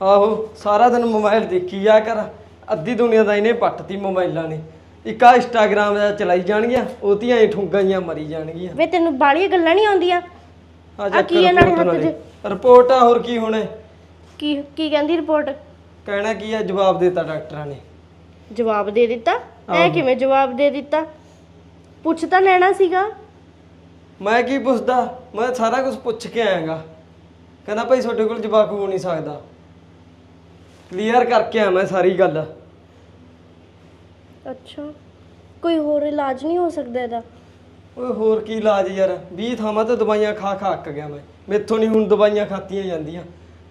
ਆਹੋ ਸਾਰਾ ਦਿਨ ਮੋਬਾਈਲ ਦੇਖੀ ਜਾ ਕਰ। ਅੱਧੀ ਦੁਨੀਆ ਦਾ ਇਹਨੇ ਪੱਟਤੀ ਮੋਬਾਈਲਾਂ ਨੇ। ਇੱਕ ਆ ਇੰਸਟਾਗ੍ਰਾਮ ਦਾ ਚਲਾਈ ਜਾਣਗੀਆਂ ਉਹਦੀਆਂ ਐ ਠੁੰਗਾਂ ਜੀਆਂ ਮਰੀ ਜਾਣਗੀਆਂ। ਵੇ ਤੈਨੂੰ ਬਾਲੀਆਂ ਗੱਲਾਂ ਨਹੀਂ ਆਉਂਦੀਆਂ? ਆ ਆ ਕੀ ਇਹਨਾਂ ਦੇ। ਰਿਪੋਰਟ ਹੱਥ ਰਿਪੋਰਟ ਆ ਹੋਰ ਕੀ ਹੋਣਾ? ਕੀ ਕੀ ਕਹਿੰਦੀ ਰਿਪੋਰਟ ਕਹਿਣਾ ਕੀ ਆ ਜਵਾਬ ਦੇਤਾ ਡਾਕਟਰਾਂ ਨੇ। ਜਵਾਬ ਦੇ ਦਿੱਤਾ? ਐ ਕਿਵੇਂ ਜਵਾਬ ਦੇ ਦਿੱਤਾ? ਪੁੱਛ ਤਾਂ ਲੈਣਾ ਸੀਗਾ। ਮੈਂ ਕੀ ਪੁੱਛਦਾ? ਮੈਂ ਸਾਰਾ ਕੁਝ ਪੁੱਛ ਕੇ ਆਇਆਗਾ। ਕਹਿੰਦਾ ਭਾਈ ਤੁਹਾਡੇ ਕੋਲ ਜਵਾਬ ਹੋ ਨਹੀਂ ਸਕਦਾ। ਕਲੀਅਰ ਕਰਕੇ ਆ ਮੈਂ ਸਾਰੀ ਗੱਲ। ਅੱਛਾ। ਕੋਈ ਹੋਰ ਇਲਾਜ ਨਹੀਂ ਹੋ ਸਕਦਾ ਇਹਦਾ? ਓਏ ਹੋਰ ਕੀ ਇਲਾਜ ਯਾਰ। 20 ਥਾਵਾਂ ਤੇ ਦਵਾਈਆਂ ਖਾ ਖਾ ਅੱਕ ਗਿਆ ਮੈਂ। ਮੈਥੋਂ ਨਹੀਂ ਹੁਣ ਦਵਾਈਆਂ ਖਾਤੀਆਂ ਜਾਂਦੀਆਂ।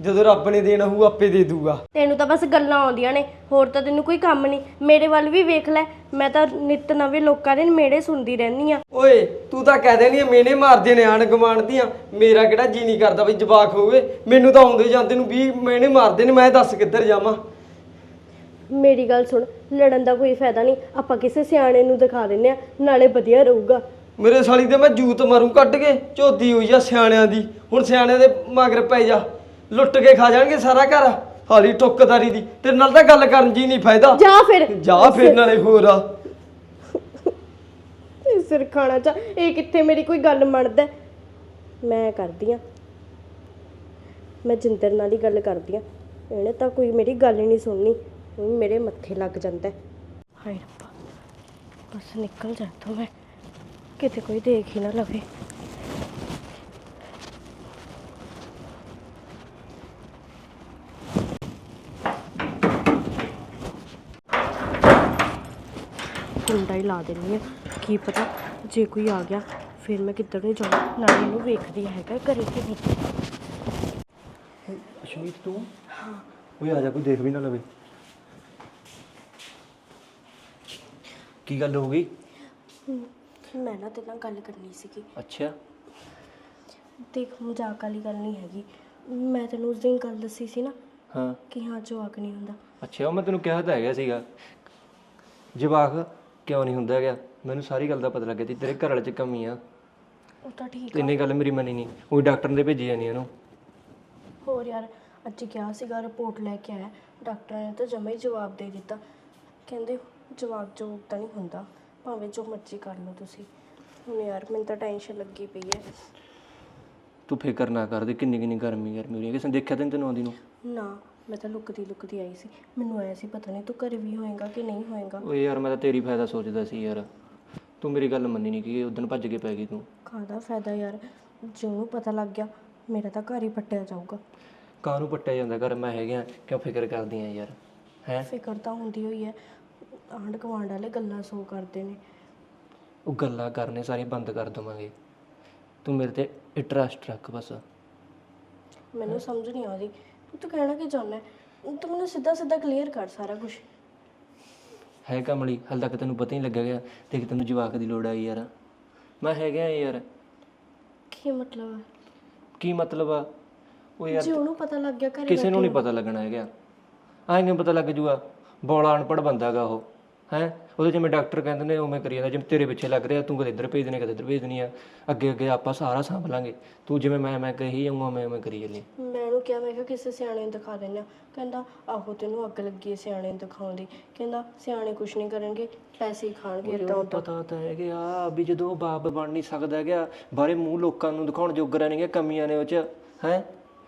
ਜਦੋਂ ਰੱਬ ਨੇ ਦੇਣਾ ਹੋਊ ਆਪੇ ਦੇ ਦੂਗਾ। ਤੈਨੂੰ ਤਾਂ ਬਸ ਗੱਲਾਂ ਆਉਂਦੀਆਂ ਨੇ ਹੋਰ ਤਾਂ ਤੈਨੂੰ ਕੋਈ ਕੰਮ ਨਹੀਂ। ਮੇਰੇ ਵੱਲ ਵੀ ਵੇਖ ਲੈ ਮੈਂ ਤਾਂ ਨਿਤ ਨਵੇਂ ਲੋਕਾਂ ਦੇ ਮੇੜੇ ਸੁਣਦੀ ਰਹਿੰਦੀ ਆ ਓਏ ਤੂੰ ਤਾਂ ਕਹਿ ਦੇਣੀ ਮੇਨੇ ਮਾਰਦੇ ਨੇ ਆਣ ਗਵਾਣ ਦੀਆਂ। ਮੇਰਾ ਕਿਹੜਾ ਜੀ ਨਹੀਂ ਕਰਦਾ ਵੀ ਜਵਾਕ ਹੋਵੇ। ਮੈਨੂੰ ਤਾਂ ਆਉਂਦੇ ਜਾਂਦੇ ਨੂੰ 20 ਮੇਨੇ ਮਾਰਦੇ ਨੇ ਮੈਂ ਦੱਸ ਕਿੱਧਰ ਜਾਵਾਂ। ਮੇਰੀ ਗੱਲ ਸੁਣ ਲੜਨ ਦਾ ਕੋਈ ਫਾਇਦਾ ਨਹੀਂ। ਆਪਾਂ ਕਿਸੇ ਸਿਆਣੇ ਨੂੰ ਦਿਖਾ ਦਿੰਨੇ ਆ ਨਾਲੇ ਵਧੀਆ ਰਹੂਗਾ। ਮੇਰੇ ਸਾਲੀ ਤੇ ਮੈਂ ਜੂਤ ਮਾਰੂ ਕੱਢ ਕੇ ਝੋਦੀ ਹੋਈ ਆ ਸਿਆਣਿਆਂ ਦੀ। ਹੁਣ ਸਿਆਣਿਆਂ ਦੇ ਮਗਰ ਪੈ ਜਾ। ਲੁੱਟ ਕੇ ਖਾ ਜਾਣਗੇ ਸਾਰਾ ਘਰ ਹਾਲੀ ਟੁੱਕਦਾਰੀ ਦੀ। ਤੇਰੇ ਨਾਲ ਤਾਂ ਗੱਲ ਕਰਨ ਜੀ ਨਹੀਂ ਫਾਇਦਾ। ਜਾ ਫਿਰ। ਜਾ ਫਿਰ ਨਾਲੇ ਹੋਰ ਆ। ਇਹ ਸਿਰ ਖਾਣਾ ਚਾ ਇਹ ਕਿੱਥੇ ਮੇਰੀ ਕੋਈ ਗੱਲ ਮੰਨਦਾ? ਹੈ? ਮੈਂ ਕਰਦੀ ਆ। ਮੈਂ ਜਿੰਦਰ ਨਾਲ ਹੀ ਗੱਲ ਕਰਦੀ ਆ। ਇਹਨੇ ਤਾਂ ਕੋਈ ਮੇਰੀ ਗੱਲ ਹੀ ਨਹੀਂ ਸੁਣਨੀ। ਉਹ ਮੇਰੇ ਮੱਥੇ ਲੱਗ ਜਾਂਦਾ। ਹੈ। ਹਾਏ ਰੱਬਾ ਬਸ ਨਿਕਲ ਜਾ ਇੱਥੋਂ ਮੈਂ। ਕਿਤੇ ਕੋਈ ਦੇਖ ਹੀ ਨਾ ਲਵੇ। ਕੁੰਡਾ ਹੀ ਲਾ ਦਿੰਨੀ ਆ ਕੀ ਪਤਾ ਜੇ ਕੋਈ ਆ ਗਿਆ ਫਿਰ ਮੈਂ ਕਿੱਧਰ ਨੂੰ ਜਾਵਾਂ? ਨਾਲੇ ਇਹਨੂੰ ਵੇਖਦੀ ਹੈਗਾ ਘਰੇ ਕਿ ਨਹੀਂ। ਅਸ਼ਮੀਤ ਤੂੰ? ਹਾਂ ਓਏ ਆ ਜਾ ਕੋਈ ਦੇਖ ਵੀ ਨਾ ਲਵੇ। ਕੀ ਗੱਲ ਹੋ ਗਈ? ਮੈਂ ਨਾ ਤੇਰੇ ਨਾਲ ਗੱਲ ਕਰਨੀ ਸੀਗੀ। ਅੱਛਾ। ਦੇਖ ਮਜ਼ਾਕ ਵਾਲੀ ਗੱਲ ਨਹੀਂ ਹੈਗੀ। ਮੈਂ ਤੈਨੂੰ ਉਸ ਦਿਨ ਗੱਲ ਦੱਸੀ ਸੀ ਨਾ ਹਾਂ। ਕਿ ਹਾਂ ਜਵਾਕ ਨਹੀਂ ਹੁੰਦਾ। ਅੱਛਾ ਉਹ ਮੈਂ ਤੈਨੂੰ ਕਿਹਾ ਤਾਂ ਹੈਗਾ ਸੀਗਾ। ਜਵਾਕ ਕਿਉਂ ਨਹੀਂ ਹੁੰਦਾ ਹੈਗਾ? ਮੈਨੂੰ ਸਾਰੀ ਗੱਲ ਦਾ ਪਤਾ ਲੱਗਿਆ ਸੀ ਤੇਰੇ ਘਰ ਵਾਲੇ ਚ ਕਮੀ ਆ। ਉਹ ਤਾਂ ਠੀਕ ਆ। ਇੰਨੀ ਗੱਲ ਮੇਰੀ ਮੰਨੀ ਨਹੀਂ। ਉਹ ਡਾਕਟਰ ਨੇ ਭੇਜੀ ਜਾਨੀ ਉਹਨੂੰ। ਹੋਰ ਯਾਰ ਅੱਜ ਗਿਆ ਸੀਗਾ ਰਿਪੋਰਟ ਲੈ ਕੇ ਆਇਆ। ਡਾਕਟਰਾਂ ਨੇ ਤਾਂ ਜਮਾ ਹੀ ਜਵਾਬ ਦੇ ਦਿੱਤਾ। ਕਹਿੰਦੇ ਜਵਾਬ ਜਵਾਬ ਤਾਂ ਨਹੀਂ ਹੁੰਦਾ। ਭਾਵੇਂ ਜੋ ਮਰਜ਼ੀ ਕਰ ਲਓ ਤੁਸੀਂ। ਹੁਣ ਯਾਰ ਮੈਨੂੰ ਤਾਂ ਟੈਨਸ਼ਨ ਲੱਗੀ ਪਈ ਹੈ ਤੂੰ ਫਿਕਰ ਨਾ ਕਰ ਦੇ ਕਿੰਨੀ ਕਿੰਨੀ ਗਰਮੀ ਗਰਮੀ ਹੋ ਰਹੀ ਹੈ ਕਿਸੇ ਨੇ ਦੇਖਿਆ ਤੈਨੂੰ ਤੈਨੂੰ ਆਉਂਦੀ ਨੂੰ? ਨਾ। ਮੈਂ ਤਾਂ ਲੁਕਦੀ ਲੁਕਦੀ ਆਈ ਸੀ। ਮੈਨੂੰ ਆਇਆ ਸੀ ਪਤਾ ਨਹੀਂ ਤੂੰ ਘਰੇ ਵੀ ਹੋਏਗਾ ਕਿ ਨਹੀਂ ਹੋਏਗਾ। ਓਏ ਯਾਰ ਮੈਂ ਤਾਂ ਤੇਰੀ ਫਾਇਦਾ ਸੋਚਦਾ ਸੀ ਯਾਰ। ਤੂੰ ਮੇਰੀ ਗੱਲ ਮੰਨੀ ਨਹੀਂ ਕਿ ਉਦੋਂ ਭੱਜ ਕੇ ਪੈ ਗਈ ਤੂੰ। ਕਾਹਦਾ ਫਾਇਦਾ ਯਾਰ? ਜੇ ਉਹਨੂੰ ਪਤਾ ਲੱਗ ਗਿਆ ਮੇਰਾ ਤਾਂ ਘਰ ਹੀ ਪੱਟਿਆ ਜਾਊਗਾ। ਕਾਹਨੂੰ ਪੱਟਿਆ ਜਾਂਦਾ? ਘਰ ਮੈਂ ਹੈਗਾ ਕਿਉਂ ਫਿਕਰ ਕਰਦੀ ਆ ਯਾਰ? ਹੈ? ਫਿਕਰ ਤਾਂ ਹੁੰਦੀ ਹੋਈ ਹੈ ਆਂਢ ਗੁਆਂਢ ਵਾਲੇ ਗੱਲਾਂ ਸੋ ਕਰਦੇ ਨੇ। ਉਹ ਗੱਲਾਂ ਕਰਨੇ ਸਾਰੀਆਂ ਬੰਦ ਕਰ ਦਵਾਂਗੇ। ਤੂੰ ਮੇਰੇ ਤੇ ਇੰਟਰਸਟ ਰੱਖ ਬਸ। ਮੈਨੂੰ ਸਮਝ ਨਹੀਂ ਆਉਂਦੀ। ਤੂੰ ਤਾਂ ਕਹਿਣਾ ਕੀ ਚਾਹੁੰਦਾ ਹੈ? ਤੂੰ ਮੈਨੂੰ ਸਿੱਧਾ ਸਿੱਧਾ ਕਲੀਅਰ ਕਰ ਸਾਰਾ ਕੁਝ ਹੈ ਕਮਲੀ ਹਾਲੇ ਤੱਕ ਤੈਨੂੰ ਪਤਾ ਹੀ ਨਹੀਂ ਲੱਗਾ ਗਿਆ। ਦੇਖ ਤੈਨੂੰ ਜਵਾਕ ਦੀ ਲੋੜ ਆਈ ਯਾਰ। ਮੈਂ ਹੈਗਾ ਯਾਰ। ਕੀ ਮਤਲਬ ਹੈ ਕੀ ਮਤਲਬ ਆ? ਉਹ ਯਾਰ ਜੇ ਉਹਨੂੰ ਪਤਾ ਲੱਗ ਗਿਆ ਘਰੇ ਕਿਸੇ ਨੂੰ ਨਹੀਂ ਪਤਾ ਲੱਗਣਾ ਹੈਗਾ। ਆਏਂ ਕਿਵੇਂ ਪਤਾ ਲੱਗ ਜੂਗਾ? ਬੋਲਾ ਅਨਪੜ੍ਹ ਬੰਦਾਗਾ ਉਹ। ਹੈ? ਉਹਦੇ ਜਿਵੇਂ ਡਾਕਟਰ ਕਹਿੰਦੇ ਨੇ ਉਵੇਂ ਕਰੀ ਜਾਂਦਾ। ਜਿਵੇਂ ਤੇਰੇ ਪਿੱਛੇ ਲੱਗ ਰਿਹਾ ਤੂੰ ਕਦੇ ਇੱਧਰ ਭੇਜ ਦੇਣੇ ਕਦੇ ਇੱਧਰ ਭੇਜ ਦੇਣੀ ਆ। ਅੱਗੇ ਅੱਗੇ ਆਪਾਂ ਸਾਰਾ ਸੰਭ ਲਾਂਗੇ। ਤੂੰ ਜਿਵੇਂ ਮੈਂ ਮੈਂ ਕਹੀ ਜਾਊਂਗਾ ਮੈਂ ਉਵੇਂ ਕਰੀ ਚੱਲੀ ਮੈਂ ਉਹਨੂੰ ਕਿਹਾ ਮੈਂ ਕਿਹਾ ਕਿਸੇ ਸਿਆਣੇ ਨੂੰ ਦਿਖਾ ਦਿੰਦੇ ਕਹਿੰਦਾ ਆਹੋ ਤੈਨੂੰ ਅੱਗ ਲੱਗੀ ਹੈ ਸਿਆਣੇ ਨੂੰ ਦਿਖਾਉਣ ਦੀ। ਕਹਿੰਦਾ ਸਿਆਣੇ ਕੁਝ ਨਹੀਂ ਕਰਨਗੇ ਪੈਸੇ ਹੀ ਖਾਣਗੇ। ਉਹ ਪਤਾ ਤਾਂ ਹੈ ਕਿ ਆ ਵੀ ਜਦੋਂ ਬਾਪ ਬਣ ਨਹੀਂ ਸਕਦਾ ਹੈਗਾ ਬਾਰੇ ਮੂੰਹ ਲੋਕਾਂ ਨੂੰ ਦਿਖਾਉਣ ਜੋਗਰਾ ਨਹੀਂ ਹੈਗਾ ਕਮੀਆਂ ਨੇ ਉਹ ਚ ਹੈ?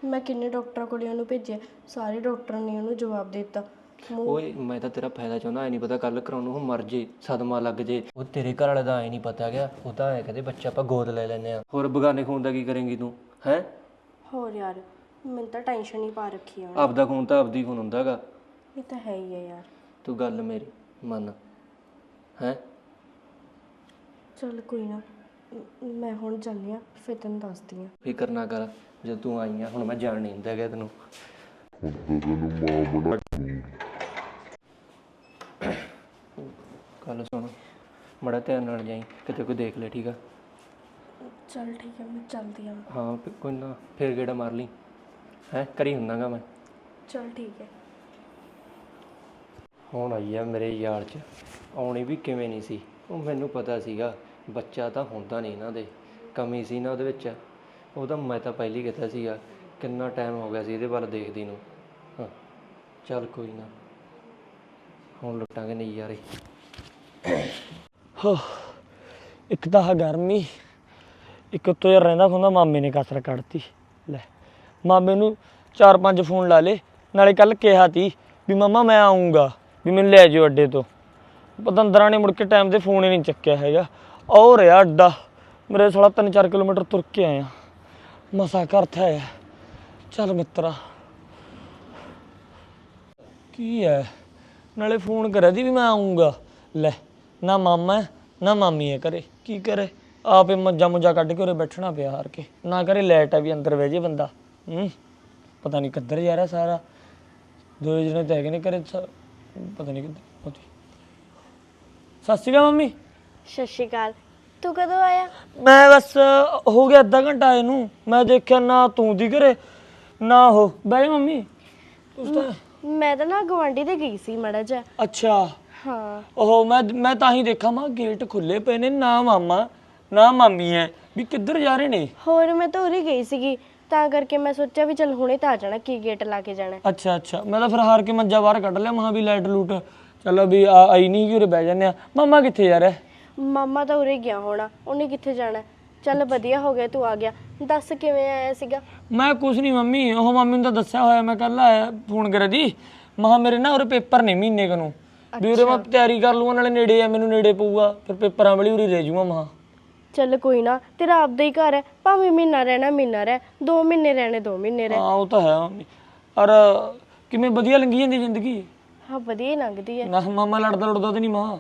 ਮੈਂ ਕਿੰਨੇ ਡਾਕਟਰਾਂ ਕੋਲੇ ਉਹਨੂੰ ਭੇਜਿਆ ਸਾਰੇ ਡਾਕਟਰਾਂ ਨੇ ਉਹਨੂੰ ਜਵਾਬ ਦੇ ਦਿੱਤਾ। ਮੂੰਹ ਓਏ ਮੈਂ ਤਾਂ ਤੇਰਾ ਫਾਇਦਾ ਚਾਹੁੰਦਾ ਐ ਨਹੀਂ ਪਤਾ ਕੱਲ ਕਰਾਉਣ ਨੂੰ ਉਹ ਮਰ ਜੇ ਸਦਮਾ ਲੱਗ ਜੇ। ਉਹ ਤੇਰੇ ਘਰ ਵਾਲੇ ਦਾ ਐ ਨਹੀਂ ਪਤਾ ਗਿਆ ਉਹ ਤਾਂ ਐ ਕਹਿੰਦੇ ਬੱਚਾ ਆਪਾਂ ਗੋਦ ਲੈ ਲੈਨੇ ਆ ਹੋਰ ਬਗਾਨੇ ਖੂਨ ਦਾ ਕੀ ਕਰੇਂਗੀ ਤੂੰ ਹੈ? ਹੋਰ ਯਾਰ ਮੈਨੂੰ ਤਾਂ ਟੈਨਸ਼ਨ ਹੀ ਪਾ ਰੱਖੀ ਆ ਉਹਨੇ। ਆਪਦਾ ਖੂਨ ਤਾਂ ਆਪਦੀ ਖੂਨ ਹੁੰਦਾਗਾ। ਇਹ ਤਾਂ ਹੈ ਹੀ ਹੈ ਯਾਰ। ਤੂੰ ਗੱਲ ਮੇਰੀ ਮੰਨ। ਹੈ? ਚੱਲ ਕੋਈ ਨਾ ਮ- ਮੈਂ ਹੁਣ ਜਾਂਦੀ ਆ ਫਿਰ ਤੈਨੂੰ ਦੱਸਦੀ ਆ। ਫਿਕਰ ਨਾ ਕਰ ਜਦ ਤੂੰ ਆਈ ਆ ਹੁਣ ਮੈਂ ਜਾਣ ਨਹੀਂ ਦਿੰਦਾ ਹੈਗਾ ਤੈਨੂੰ। ਕੱਲ ਸੁਣ ਮੜਾ ਧਿਆਨ ਨਾਲ ਜਾਈ ਕਿਤੇ ਕੋਈ ਦੇਖ ਲੈ ਠੀਕ ਆ? ਚੱਲ ਠੀਕ ਹੈ ਮੈਂ ਚੱਲਦੀ ਆ। ਹਾਂ ਫਿਰ ਕੋਈ ਨਾ ਫੇਰ ਗੇੜਾ ਮਾਰ ਲਈ। ਹੈ ਕਰੀ ਹੁੰਦਾਗਾ ਮੈਂ। ਚੱਲ ਠੀਕ ਹੈ। ਹੁਣ ਆਈ ਆ ਮੇਰੇ ਯਾਰ 'ਚ। ਆਉਣੀ ਵੀ ਕਿਵੇਂ ਨਹੀਂ ਸੀ। ਉਹ ਮੈਨੂੰ ਪਤਾ ਸੀਗਾ ਬੱਚਾ ਤਾਂ ਹੁੰਦਾ ਨਹੀਂ ਇਹਨਾਂ ਦੇ। ਕਮੀ ਸੀ ਨਾ ਉਹਦੇ ਵਿੱਚ। ਉਹ ਤਾਂ ਮੈਂ ਤਾਂ ਪਹਿਲੀ ਕਿਹਾ ਸੀਗਾ। ਕਿੰਨਾ ਟਾਈਮ ਹੋ ਗਿਆ ਸੀ ਇਹਦੇ ਵੱਲ ਦੇਖਦੀ ਨੂੰ। ਹਾਂ ਚੱਲ ਕੋਈ ਨਾ। ਹੁਣ ਲੁੱਟਾਂਗੇ ਨਜ਼ਾਰੇ। ਹੋ ਇੱਕ ਤਾਂ ਗਰਮੀ। ਇੱਕ ਉੱਤੋਂ ਯਾਰ ਰਹਿੰਦਾ ਖੁੰਦਾ ਮਾਮੇ ਨੇ ਕਸਰ ਕੱਢਤੀ। ਲੈ। ਮਾਮੇ ਨੂੰ ਚਾਰ ਪੰਜ ਫੋਨ ਲਾ ਲੇ, ਨਾਲੇ ਕੱਲ ਕਿਹਾ ਤੀ ਵੀ ਮਮਾ ਮੈਂ ਆਉਂਗਾ ਵੀ ਮੈਨੂੰ ਲੈ ਜਾਓ ਅੱਡੇ ਤੋਂ। ਪਤੰਦਰਾਂ ਨੇ ਮੁੜ ਕੇ ਟਾਈਮ ਤੇ ਫੋਨ ਹੀ ਨਹੀਂ ਚੱਕਿਆ ਹੈਗਾ। ਔਰ ਰਿਹਾ ਅੱਡਾ, ਮੇਰੇ ਸਾਲਾ 3-4 ਕਿਲੋਮੀਟਰ ਤੁਰ ਕੇ ਆਇਆ। ਮਸਾ ਘਰ ਥਾ ਆਇਆ ਚੱਲ ਮਿੱਤਰਾ। ਕੀ ਹੈ? ਨਾਲੇ ਫੋਨ ਕਰਿਆ ਦੀ ਵੀ ਮੈਂ ਆਉਂਗਾ ਲੈ, ਨਾ ਮਾਮਾ ਨਾ ਮਾਮੀ ਹੈ ਘਰੇ। ਕੀ ਕਰੇ? ਆਪੇ ਮੱਝਾਂ ਮੁੱਜਾ ਕੱਢ ਕੇ ਉਰੇ ਬੈਠਣਾ ਪਿਆ ਹਾਰ ਕੇ। ਨਾ ਕਰੇ ਲੈਟ ਆ ਵੀ ਅੰਦਰ ਬਹਿ ਜੇ ਬੰਦਾ। ਹੂੰ? ਪਤਾ ਨਹੀਂ ਕਿੱਧਰ ਜਾ ਰਿਹਾ ਸਾਰਾ। ਦੋ ਜਣੇ ਤਾਂ ਹੈਗੇ ਨੇ ਘਰੇ ਸ- ਪਤਾ ਨਹੀਂ ਕਿੱਧਰ ਸਤਿ ਸ਼੍ਰੀ ਅਕਾਲ ਮੰਮੀ। ਸਤਿ ਸ਼੍ਰੀ ਅਕਾਲ। ਤੂੰ ਕਦੋਂ ਆਇਆ? ਮੈਂ ਬਸ ਹੋ ਗਿਆ ਅੱਧਾ ਘੰਟਾ ਆਏ ਨੂੰ ਮੈਂ ਦੇਖਿਆ ਨਾ ਤੂੰ ਦੀ ਘਰੇ ਨਾ ਹੋ ਬਹਿ ਜਾ ਮੰਮੀ। ਤਾਂ ਮੈਂ ਤਾਂ ਨਾ ਗਵਾਂਢੀ ਦੇ ਗਈ ਸੀ ਮੜਾ ਜਾ ਅੱਛਾ। ਹਾਂ। ਉਹ ਮੈਂ ਮੈਂ ਤਾਂ ਹੀ ਦੇਖਾਂ ਮਾ ਗੇਟ ਖੁੱਲੇ ਪਏ ਨੇ ਨਾ ਮਾਮਾ ਨਾ ਮਾਮੀ ਹੈ ਵੀ ਕਿੱਧਰ ਜਾ ਰਹੇ ਨੇ? ਹੋਰ ਮੈਂ ਤਾਂ ਉਰੇ ਗਈ ਸੀਗੀ। ਤਾਂ ਕਰਕੇ ਮੈਂ ਸੋਚਿਆ ਵੀ ਚਲ ਹੁਣੇ ਤਾਂ ਆ ਜਾਣਾ ਕੀ ਗੇਟ ਲਾ ਕੇ ਜਾਣਾ। ਅੱਛਾ ਅੱਛਾ। ਮੈਂ ਤਾਂ ਫਿਰ ਹਾਰ ਕੇ ਮੰਜਾ ਬਾਹਰ ਕੱਢ ਲਿਆ ਮਹਾ ਵੀ ਲਾਈਟ ਲੂਟ। ਚਲੋ ਵੀ ਆ- ਆਈ ਨਹੀਂ ਕਿ ਉਰੇ ਬਹਿ ਜਾਂਦੇ ਆ। ਮਾਮਾ ਕਿੱਥੇ ਯਾਰ? ਹੈ ਮਾਮਾ ਤਾਂ ਉਰੇ ਗਿਆ ਹੋਣਾ ਉਹਨੇ ਕਿੱਥੇ ਜਾਣਾ? ਚੱਲ ਵਧੀਆ ਹੋ ਗਿਆ ਤੂੰ ਆ ਗਿਆ। ਦੱਸ ਕਿਵੇਂ ਆਇਆ ਸੀਗਾ? ਮੈਂ ਕੁਛ ਨਹੀਂ ਮੰਮੀ ਉਹ ਮੰਮੀ ਨੂੰ ਤਾਂ ਦੱਸਿਆ ਹੋਇਆ ਮੈਂ ਕੱਲ ਆਇਆ ਫੋਨ ਕਰਿਆ ਦੀ। ਮਹਾ ਮੇਰੇ ਨਾ ਉਰੇ ਪੇਪਰ ਨੇ ਮਹੀਨੇ ਕੁ ਨੂੰ। ਵੀ ਉਰੇ ਮੈਂ ਤਿਆਰੀ ਕਰ ਲੂੰਗਾ ਨਾਲੇ ਨੇੜੇ ਆ ਮੈਨੂੰ ਨੇੜੇ ਪਊਗਾ ਫਿਰ ਪੇਪਰਾਂ ਵਾਲੀ ਉਰੇ ਰਹਿ ਜੂਗਾ ਮਹਾ ਚੱਲ ਕੋਈ ਨਾ ਤੇਰਾ ਆਪਦਾ ਹੀ ਘਰ ਹੈ ਭਾਵੇਂ ਮਹੀਨਾ ਰਹਿਣਾ ਮਹੀਨਾ ਰਹਿ ਦੋ ਮਹੀਨੇ ਰਹਿਣੇ ਦੋ ਮਹੀਨੇ ਰਹਿ। ਹਾਂ ਉਹ ਤਾਂ ਹੈ ਮੰਮੀ। ਔਰ ਕਿਵੇਂ ਵਧੀਆ ਲੰਗੀ ਜਾਂਦੀ ਜ਼ਿੰਦਗੀ? ਹਾਂ ਵਧੀਆ ਹੀ ਲੰਘਦੀ ਹੈ। ਨਾ ਮਾਮਾ ਲੜਦਾ ਲੜਦਾ ਤੇ ਨਹੀਂ ਮਾਂ।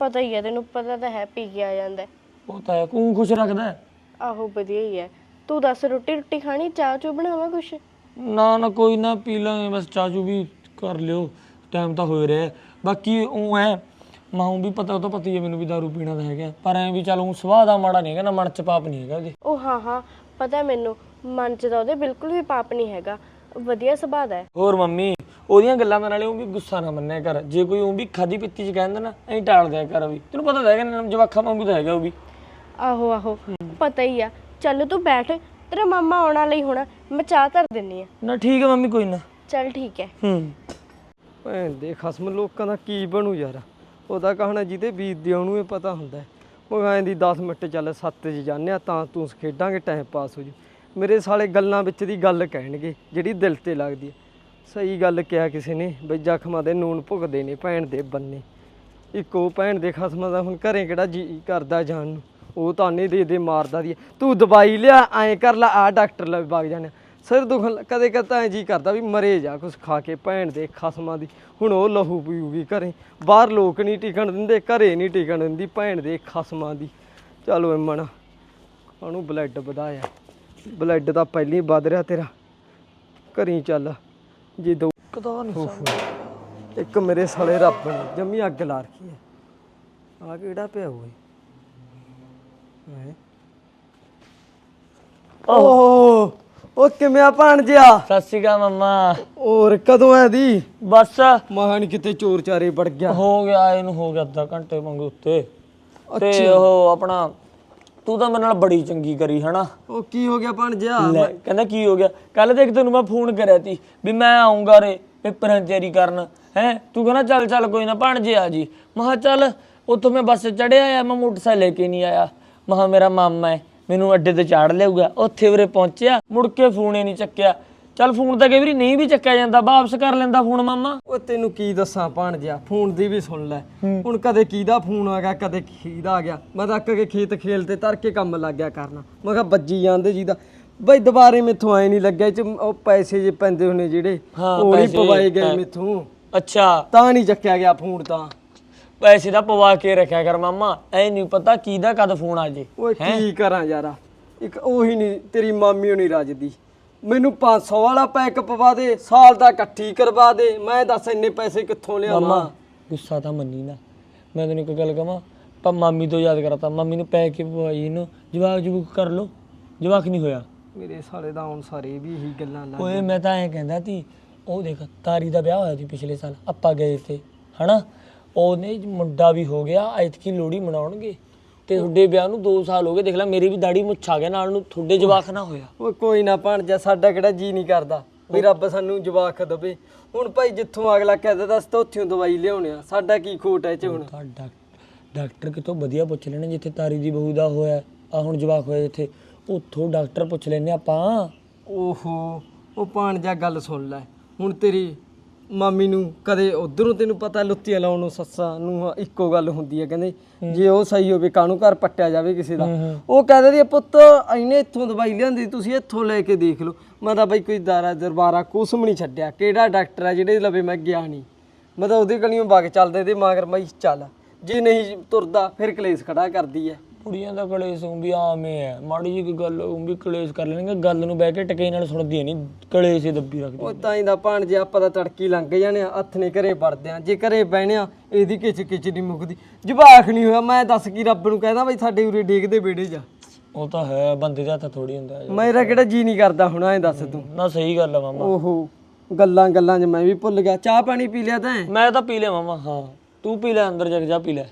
ਪਤਾ ਹੀ ਹੈ ਤੈਨੂੰ ਪਤਾ ਤਾਂ ਹੈ ਪੀ ਕੇ ਆ ਜਾਂਦਾ ਹੈ। ਉਹ ਤਾਂ ਹੈ ਕੂੰ ਖੁਸ਼ ਰੱਖਦਾ ਹੈ। ਆਹੋ ਵਧੀਆ ਹੀ ਹੈ। ਤੂੰ ਦੱਸ ਰੋਟੀ ਰੋਟੀ ਖਾਣੀ ਚਾਹ ਚੂ ਬਣਾਵਾਂ ਕੁਛ? ਨਾ ਨਾ ਕੋਈ ਨਾ ਪੀ ਲਾਂਗੇ ਬਸ ਚਾਚੂ ਵੀ ਕਰ ਲਿਓ। ਟਾਈਮ ਤਾਂ ਹੋਏ ਰਿਹਾ। ਬਾਕੀ ਉਹ ਐ ਮਾਂ ਵੀ ਪਤਾ ਤਾਂ ਪਤਾ ਹੀ ਹੈ ਮੈਨੂੰ ਵੀ दारू ਪੀਣਾ ਤਾਂ ਹੈਗਾ ਪਰ ਐ ਵੀ ਚੱਲ ਉਹ ਸੁਭਾਅ ਦਾ ਮਾੜਾ ਨਹੀਂ ਹੈਗਾ ਨਾ ਮਨ ਚ ਪਾਪ ਨਹੀਂ ਹੈਗਾ ਉਹਦੇ। ਉਹ ਹਾਂ ਹਾਂ ਪਤਾ ਹੈ ਮੈਨੂੰ ਮਨ ਚ ਤਾਂ ਉਹਦੇ ਬਿਲਕੁਲ ਵੀ ਪਾਪ ਨਹੀਂ ਹੈਗਾ। ਵਧੀਆ ਸੁਭਾਅ ਦਾ ਹੈ। ਹੋਰ ਮੰਮੀ ਉਹਦੀਆਂ ਗੱਲਾਂ ਦੇ ਨਾਲੇ ਉਹ ਵੀ ਗੁੱਸਾ ਨਾ ਮੰਨਿਆ ਕਰ। ਜੇ ਕੋਈ ਉਹ ਵੀ ਖਾਦੀ ਪੀਤੀ ਚ ਕਹਿੰਦਾ ਨਾ ਐਂ ਟਾਲ ਦਿਆ ਕਰ ਵੀ। ਤੈਨੂੰ ਪਤਾ ਤਾਂ ਹੈਗਾ ਨਾ ਜਵਾਖਾਂ ਵਾਂਗੂ ਤਾਂ ਹੈਗਾ ਉਹ ਵੀ। ਆਹੋ ਆਹੋ ਪਤਾ ਹੀ ਆ। ਚੱਲ ਤੂੰ ਬੈਠ ਤੇਰਾ ਮਾਮਾ ਆਉਣ ਵਾਲਾ ਹੀ ਹੋਣਾ ਮੈਂ ਚਾਹ ਧਰ ਦਿੰਨੀ ਆ। ਨਾ ਠੀਕ ਹੈ ਮੰਮੀ ਕੋਈ ਨਾ। ਚੱਲ ਠੀਕ ਹੈ। ਹੂੰ। ਭੈਣ ਦੇ ਖਸਮ ਲੋਕਾਂ ਦਾ ਕੀ ਬਣੂ ਯਾਰ। ਉਹਦਾ ਕਹਣਾ ਜਿਹਦੇ ਬੀਤਦੇ ਉਹਨੂੰ ਇਹ ਪਤਾ ਹੁੰਦਾ ਮਗਾਂ ਦੀ 10 ਮਿੰਟ ਚੱਲ ਸੱਤ 'ਚ ਜਾਂਦੇ ਆ, ਤਾਂ ਤੂੰ ਖੇਡਾਂਗੇ ਟਾਈਮ ਪਾਸ ਹੋ ਜੂ। ਮੇਰੇ ਸਾਲੇ ਗੱਲਾਂ ਵਿੱਚ ਦੀ ਗੱਲ ਕਹਿਣਗੇ, ਜਿਹੜੀ ਦਿਲ ਤੇ ਲੱਗਦੀ ਹੈ। ਸਹੀ ਗੱਲ ਕਿਹਾ ਕਿਸੇ ਨੇ, ਬਈ ਜ਼ਖਮਾਂ ਦੇ ਨੂਨ ਭੁਗਦੇ ਨੇ, ਭੈਣ ਦੇ ਬੰਨੇ। ਇੱਕੋ ਭੈਣ ਦੇ ਖਸਮਾਂ ਦਾ ਹੁਣ ਘਰੇ ਕਿਹੜਾ ਜੀ ਕਰਦਾ ਜਾਣ ਨੂੰ? ਉਹ ਤਾਨੇ ਦੇ ਦੇ ਮਾਰਦਾ ਦੀ। ਹੈ। ਤੂੰ ਦਵਾਈ ਲਿਆ, ਐਂ ਕਰ ਲੈ ਆ ਡਾਕਟਰ ਲੈ ਵਗ ਜਾਣਾ। ਸਿਰ ਦੁਖਣ ਲ- ਕਦੇ ਕਦੇ ਤਾਂ ਜੀ ਕਰਦਾ ਵੀ ਮਰੇ ਜਾ ਕੁਛ ਖਾ ਕੇ ਭੈਣ ਦੇ ਖਸਮਾਂ ਦੀ। ਹੁਣ ਉਹ ਲਹੂ ਪੀਊਗੀ ਘਰੇ। ਬਾਹਰ ਲੋਕ ਨਹੀਂ ਟਿਕਣ ਦਿੰਦੇ ਘਰੇ ਨਹੀਂ ਟਿਕਣ ਦਿੰਦੀ ਭੈਣ ਦੇ ਖਸਮਾਂ ਦੀ। ਚਲੋ ਇਮਣ ਉਹਨੂੰ ਬਲੱਡ ਵਧਾਇਆ? ਬਲੱਡ ਤਾਂ ਪਹਿਲਾਂ ਹੀ ਵੱਧ ਰਿਹਾ ਤੇਰਾ। ਘਰੀ ਚੱਲ ਜੇ ਦੋ ਕਦਾ ਨਹੀਂ ਇੱਕ ਮੇਰੇ ਸਾਲੇ ਰੱਬ ਨੇ ਜੰਮੀ ਅੱਗ ਲਾ ਰੱਖੀ ਹੈ। ਆ ਕਿਹੜਾ ਪਿਆ ਹੋਏ ਹੈ? ਓਹ! ਉਹ ਕਿਵੇਂ ਆ ਭਾਣਜਿਆ ਸਤਿ ਸ਼੍ਰੀ ਅਕਾਲ ਮੰਮਾ। ਔਰ ਕਦੋਂ ਆ ਦੀ? ਬਸ। ਮਹਾਨ ਕਿਤੇ ਚੋਰ ਚਾਰੇ ਵੜ ਗਿਆ। ਹੋ ਗਿਆ ਇਹਨੂੰ ਹੋ ਗਿਆ ਅੱਧਾ ਘੰਟੇ ਵਾਂਗੂ ਉੱਤੇ। ਤੇ ਉਹ ਆਪਣਾ ਤੂੰ ਤਾਂ ਮੇਰੇ ਨਾਲ ਬੜੀ ਚੰਗੀ ਕਰੀ ਹਨਾ? ਉਹ ਕੀ ਹੋ ਗਿਆ ਭਾਣਜਿਆ ਕਹਿੰਦਾ ਕੀ ਹੋ ਗਿਆ? ਕੱਲ ਦੇਖ ਤੈਨੂੰ ਮੈਂ ਫੋਨ ਕਰਿਆ ਤੀ ਵੀ ਮੈਂ ਆਉਂਗਾ ਰੇ ਪੇਪਰਾਂ ਤਿਆਰੀ ਕਰਨ। ਹੈ ਤੂੰ ਕਹਿੰਦਾ ਚੱਲ ਚੱਲ ਕੋਈ ਨਾ ਭਾਣਜੇ ਆ ਜੀ। ਮਹਾ ਚੱਲ ਉੱਥੋਂ ਮੈਂ ਬੱਸ ਚੜਿਆ ਆ ਮੈਂ ਮੋਟਰਸਾਈਕਲ ਲੈ ਕੇ ਨਹੀਂ ਆਇਆ। ਮਹਾ ਮੇਰਾ ਮਾਮਾ ਹੈ। ਮੈਨੂੰ ਅੱਡੇ ਤੇ ਚਾੜ ਲਿਆਊਗਾ। ਉੱਥੇ ਉਰੇ ਪਹੁੰਚਿਆ ਮੁੜ ਕੇ ਫੋਨ ਹੀ ਨਹੀਂ ਚੱਕਿਆ। ਚੱਲ ਫੋਨ ਤਾਂ ਕਈ ਵਾਰੀ ਨਹੀਂ ਵੀ ਚੱਕਿਆ ਜਾਂਦਾ ਵਾਪਸ ਕਰ ਲੈਂਦਾ ਫੋਨ ਮਾਮਾ। ਉਹ ਤੈਨੂੰ ਕੀ ਦੱਸਾਂ ਭਾਣਜਿਆ ਫੋਨ ਦੀ ਵੀ ਸੁਣ ਲੈ। ਹੁਣ ਕਦੇ ਕਿਹਦਾ ਫੋਨ ਆ ਗਿਆ ਕਦੇ ਕਿਹਦਾ ਆ ਗਿਆ। ਮੈਂ ਤਾਂ ਅੱਕ ਕੇ ਖੇਤ ਖੇਲ ਤੇ ਤਰ ਕੇ ਕੰਮ ਲੱਗ ਗਿਆ ਕਰਨਾ। ਮੈਂ ਕਿਹਾ ਬੱਜੀ ਜਾਂਦੇ ਜੀ ਦਾ ਬਈ ਦੁਬਾਰੇ ਮੈਥੋਂ ਆਏ ਨਹੀਂ ਲੱਗਿਆ ਇਹ ਚ ਉਹ ਪੈਸੇ ਜੇ ਪੈਂਦੇ ਹੋਣੇ ਜਿਹੜੇ ਹਾਂ, ਉਹ ਨਹੀਂ ਪੈਸੇ, ਪਵਾਏ ਗਏ। ਮੈਥੋਂ। ਅੱਛਾ। ਤਾਂ ਨਹੀਂ ਚੱਕਿਆ ਗਿਆ ਫੋਨ ਤਾਂ। ਪੈਸੇ ਦਾ ਪਵਾ ਕੇ ਰੱਖਿਆ ਕਰ ਮਾਮਾ ਐ ਨਹੀਂ ਪਤਾ ਕਿਹਦਾ ਕਦ ਫੋਨ ਆ ਜੇ ਓਏ ਕੀ ਕਰਾਂ ਯਾਰਾ? ਇੱਕ ਉਹੀ ਨਹੀਂ ਤੇਰੀ ਮਾਮੀ ਨਹੀਂ ਰਾਜਦੀ। ਮੈਨੂੰ 500 ਵਾਲਾ ਪੈਕ ਪਵਾ ਦੇ ਸਾਲ ਦਾ ਇਕੱਠੀ ਕਰਵਾ ਦੇ ਮੈਂ ਦੱਸ ਇੰਨੇ ਪੈਸੇ ਕਿੱਥੋਂ ਲਿਆਵਾਂ? ਮਾਮਾ ਗੁੱਸਾ ਤਾਂ ਮੰਨੀ ਨਾ। ਮੈਂ ਤੈਨੂੰ ਇੱਕ ਗੱਲ ਕਹਾਂ ਪਰ ਮਾਮੀ ਤੋਂ ਯਾਦ ਕਰਤਾ ਮਾਮੀ ਨੂੰ ਪੈ ਕੇ ਪਵਾਈ ਇਹਨੂੰ ਜਵਾਕ ਜਵੂਕ ਕਰ ਲੋ ਜਵਾਕ ਨਹੀਂ ਹੋਇਆ। ਮੇਰੇ ਸਾਲੇ ਦਾ ਹੁਣ ਸਾਰੇ ਵੀ ਇਹੀ ਗੱਲਾਂ ਲੱਗ ਓਏ ਮੈਂ ਤਾਂ ਐਂ ਕਹਿੰਦਾ ਸੀ ਉਹ ਦੇਖ ਤਾਰੀ ਦਾ ਵਿਆਹ ਹੋਇਆ ਸੀ ਪਿਛਲੇ ਸਾਲ ਆਪਾਂ ਗਏ ਤੇ ਹਨਾ? ਉਹਨੇ ਮੁੰਡਾ ਵੀ ਹੋ ਗਿਆ ਐਤਕੀ ਲੋਹੜੀ ਮਨਾਉਣਗੇ। ਤੇ ਤੁਹਾਡੇ ਵਿਆਹ ਨੂੰ 2 ਸਾਲ ਹੋ ਗਏ ਦੇਖ ਲੈ ਮੇਰੀ ਵੀ ਦਾੜੀ ਮੁੱਛ ਆ ਗਿਆ ਨਾਲ ਨੂੰ ਤੁਹਾਡੇ ਜਵਾਕ ਨਾ ਹੋਇਆ। ਓਏ ਕੋਈ ਨਾ ਭਾਣਜਾ ਸਾਡਾ ਕਿਹੜਾ ਜੀ ਨਹੀਂ ਕਰਦਾ ਵੀ ਰੱਬ ਸਾਨੂੰ ਜਵਾਕ ਦੇਵੇ। ਹੁਣ ਭਾਈ ਜਿੱਥੋਂ ਅਗਲਾ ਕਹਿੰਦਾ ਦੱਸ ਤਾਂ ਉੱਥੋਂ ਦਵਾਈ ਲਿਆਉਣੇ ਆ ਸਾਡਾ ਕੀ ਖੋਟ ਇਹ ਚ ਹੁਣ? ਤਾਂ ਡਾਕ- ਡਾਕਟਰ ਕਿਤੋਂ ਵਧੀਆ ਪੁੱਛ ਲੈਣੇ ਜਿੱਥੇ ਤਾਰੀ ਦੀ ਬਹੂ ਦਾ ਹੋਇਆ ਆ ਹੁਣ ਜਵਾਕ ਹੋਇਆ ਜਿੱਥੇ ਉੱਥੋਂ ਡਾਕਟਰ ਪੁੱਛ ਲੈਨੇ ਆਪਾਂ। ਓਹੋ ਉਹ ਪਾਣ ਜਾ ਗੱਲ ਸੁਣ ਲੈ ਹੁਣ ਤੇਰੀ ਮਾਮੀ ਨੂੰ ਕਦੇ ਉਧਰੋਂ ਤੈਨੂੰ ਪਤਾ ਲੁੱਤੀਆਂ ਲਾਉਣ ਨੂੰ ਸੱਸਾਂ ਨੂੰ ਇੱਕੋ ਗੱਲ ਹੁੰਦੀ ਹੈ ਕਹਿੰਦੇ ਜੇ ਉਹ ਸਹੀ ਹੋਵੇ ਕਾਹਨੂੰ ਘਰ ਪੱਟਿਆ ਜਾਵੇ ਕਿਸੇ ਦਾ? ਉਹ ਕਹਿੰਦੇ ਦੀ ਪੁੱਤ ਇਹਨੇ ਇੱਥੋਂ ਦਵਾਈ ਲਿਆਂਦੀ ਤੁਸੀਂ ਇੱਥੋਂ ਲੈ ਕੇ ਦੇਖ ਲਓ। ਮੈਂ ਤਾਂ ਬਈ ਕੋਈ ਦਾਰਾ ਦਰਬਾਰਾ ਕੁਸਮ ਨਹੀਂ ਛੱਡਿਆ ਕਿਹੜਾ ਡਾਕਟਰ ਹੈ ਜਿਹੜੇ ਲਵੇ ਮੈਂ ਗਿਆ ਨਹੀਂ। ਮੈਂ ਤਾਂ ਉਹਦੇ ਗਲੀਓਂ ਵਗ ਚੱਲਦੇ ਤੇ ਮਗਰ ਮੈਂ ਚੱਲ। ਜੇ ਨਹੀਂ ਤੁਰਦਾ ਫਿਰ ਕਲੇਸ਼ ਖੜਾ ਕਰਦੀ ਹੈ। ਕੁੜੀਆਂ ਦਾ ਕਲੇਸ਼ ਹੋਂ ਵੀ ਆਵੇਂ ਹੈ ਮਾੜੀ ਜੀ ਕੋਈ ਗੱਲ ਹੋਊ ਵੀ ਕਲੇਸ਼ ਕਰ ਲੈਣਗੇ ਗੱਲ ਨੂੰ ਬਹਿ ਕੇ ਟਕੇ ਨਾਲ ਸੁਣਦੀ ਨਹੀਂ ਕਲੇਸ਼ ਹੀ ਦੱਬੀ ਰੱਖਦੀ ਉਹ ਤਾਂ ਹੀ ਦਾ ਭਾਣ ਜੇ ਆਪਾਂ ਤਾਂ ਤੜਕੀ ਲੰਘ ਜਾਣੇ ਆ ਹੱਥ ਨੇ ਘਰੇ ਵੜਦੇ ਆ। ਜੇ ਘਰੇ ਬਹਿਣੇ ਆ ਇਹਦੀ ਕਿਚ ਕਿਚ ਨਹੀਂ ਮੁੱਕਦੀ। ਜਵਾਖ ਨਹੀਂ ਹੋਇਆ ਮੈਂ ਦੱਸ ਕੀ ਰੱਬ ਨੂੰ ਕਹਿੰਦਾ ਬਈ ਸਾਡੇ ਉਰੇ ਡੇਗਦੇ ਬੇੜੇ ਜਾ। ਉਹ ਤਾਂ ਹੈ ਬੰਦੇ ਦਾ ਹੱਥ ਥੋੜੀ ਹੁੰਦਾ ਹੈ। ਮੇਰਾ ਕਿਹੜਾ ਜੀ ਨਹੀਂ ਕਰਦਾ ਹੁਣ ਐਂ ਦੱਸ ਤੂੰ। ਨਾ ਸਹੀ ਗੱਲ ਆ ਮਾਮਾ। ਓਹੋ ਗੱਲਾਂ ਗੱਲਾਂ 'ਚ ਮੈਂ ਵੀ ਭੁੱਲ ਗਿਆ। ਚਾਹ ਪਾਣੀ ਪੀ ਲਿਆ ਤੈਂ? ਮੈਂ ਤਾਂ ਪੀ ਲਿਆ ਮਾਮਾ ਹਾਂ। ਤੂੰ ਪੀ ਲੈ ਅੰਦਰ ਜਾ ਕੇ ਜਾ ਪੀ ਲੈ।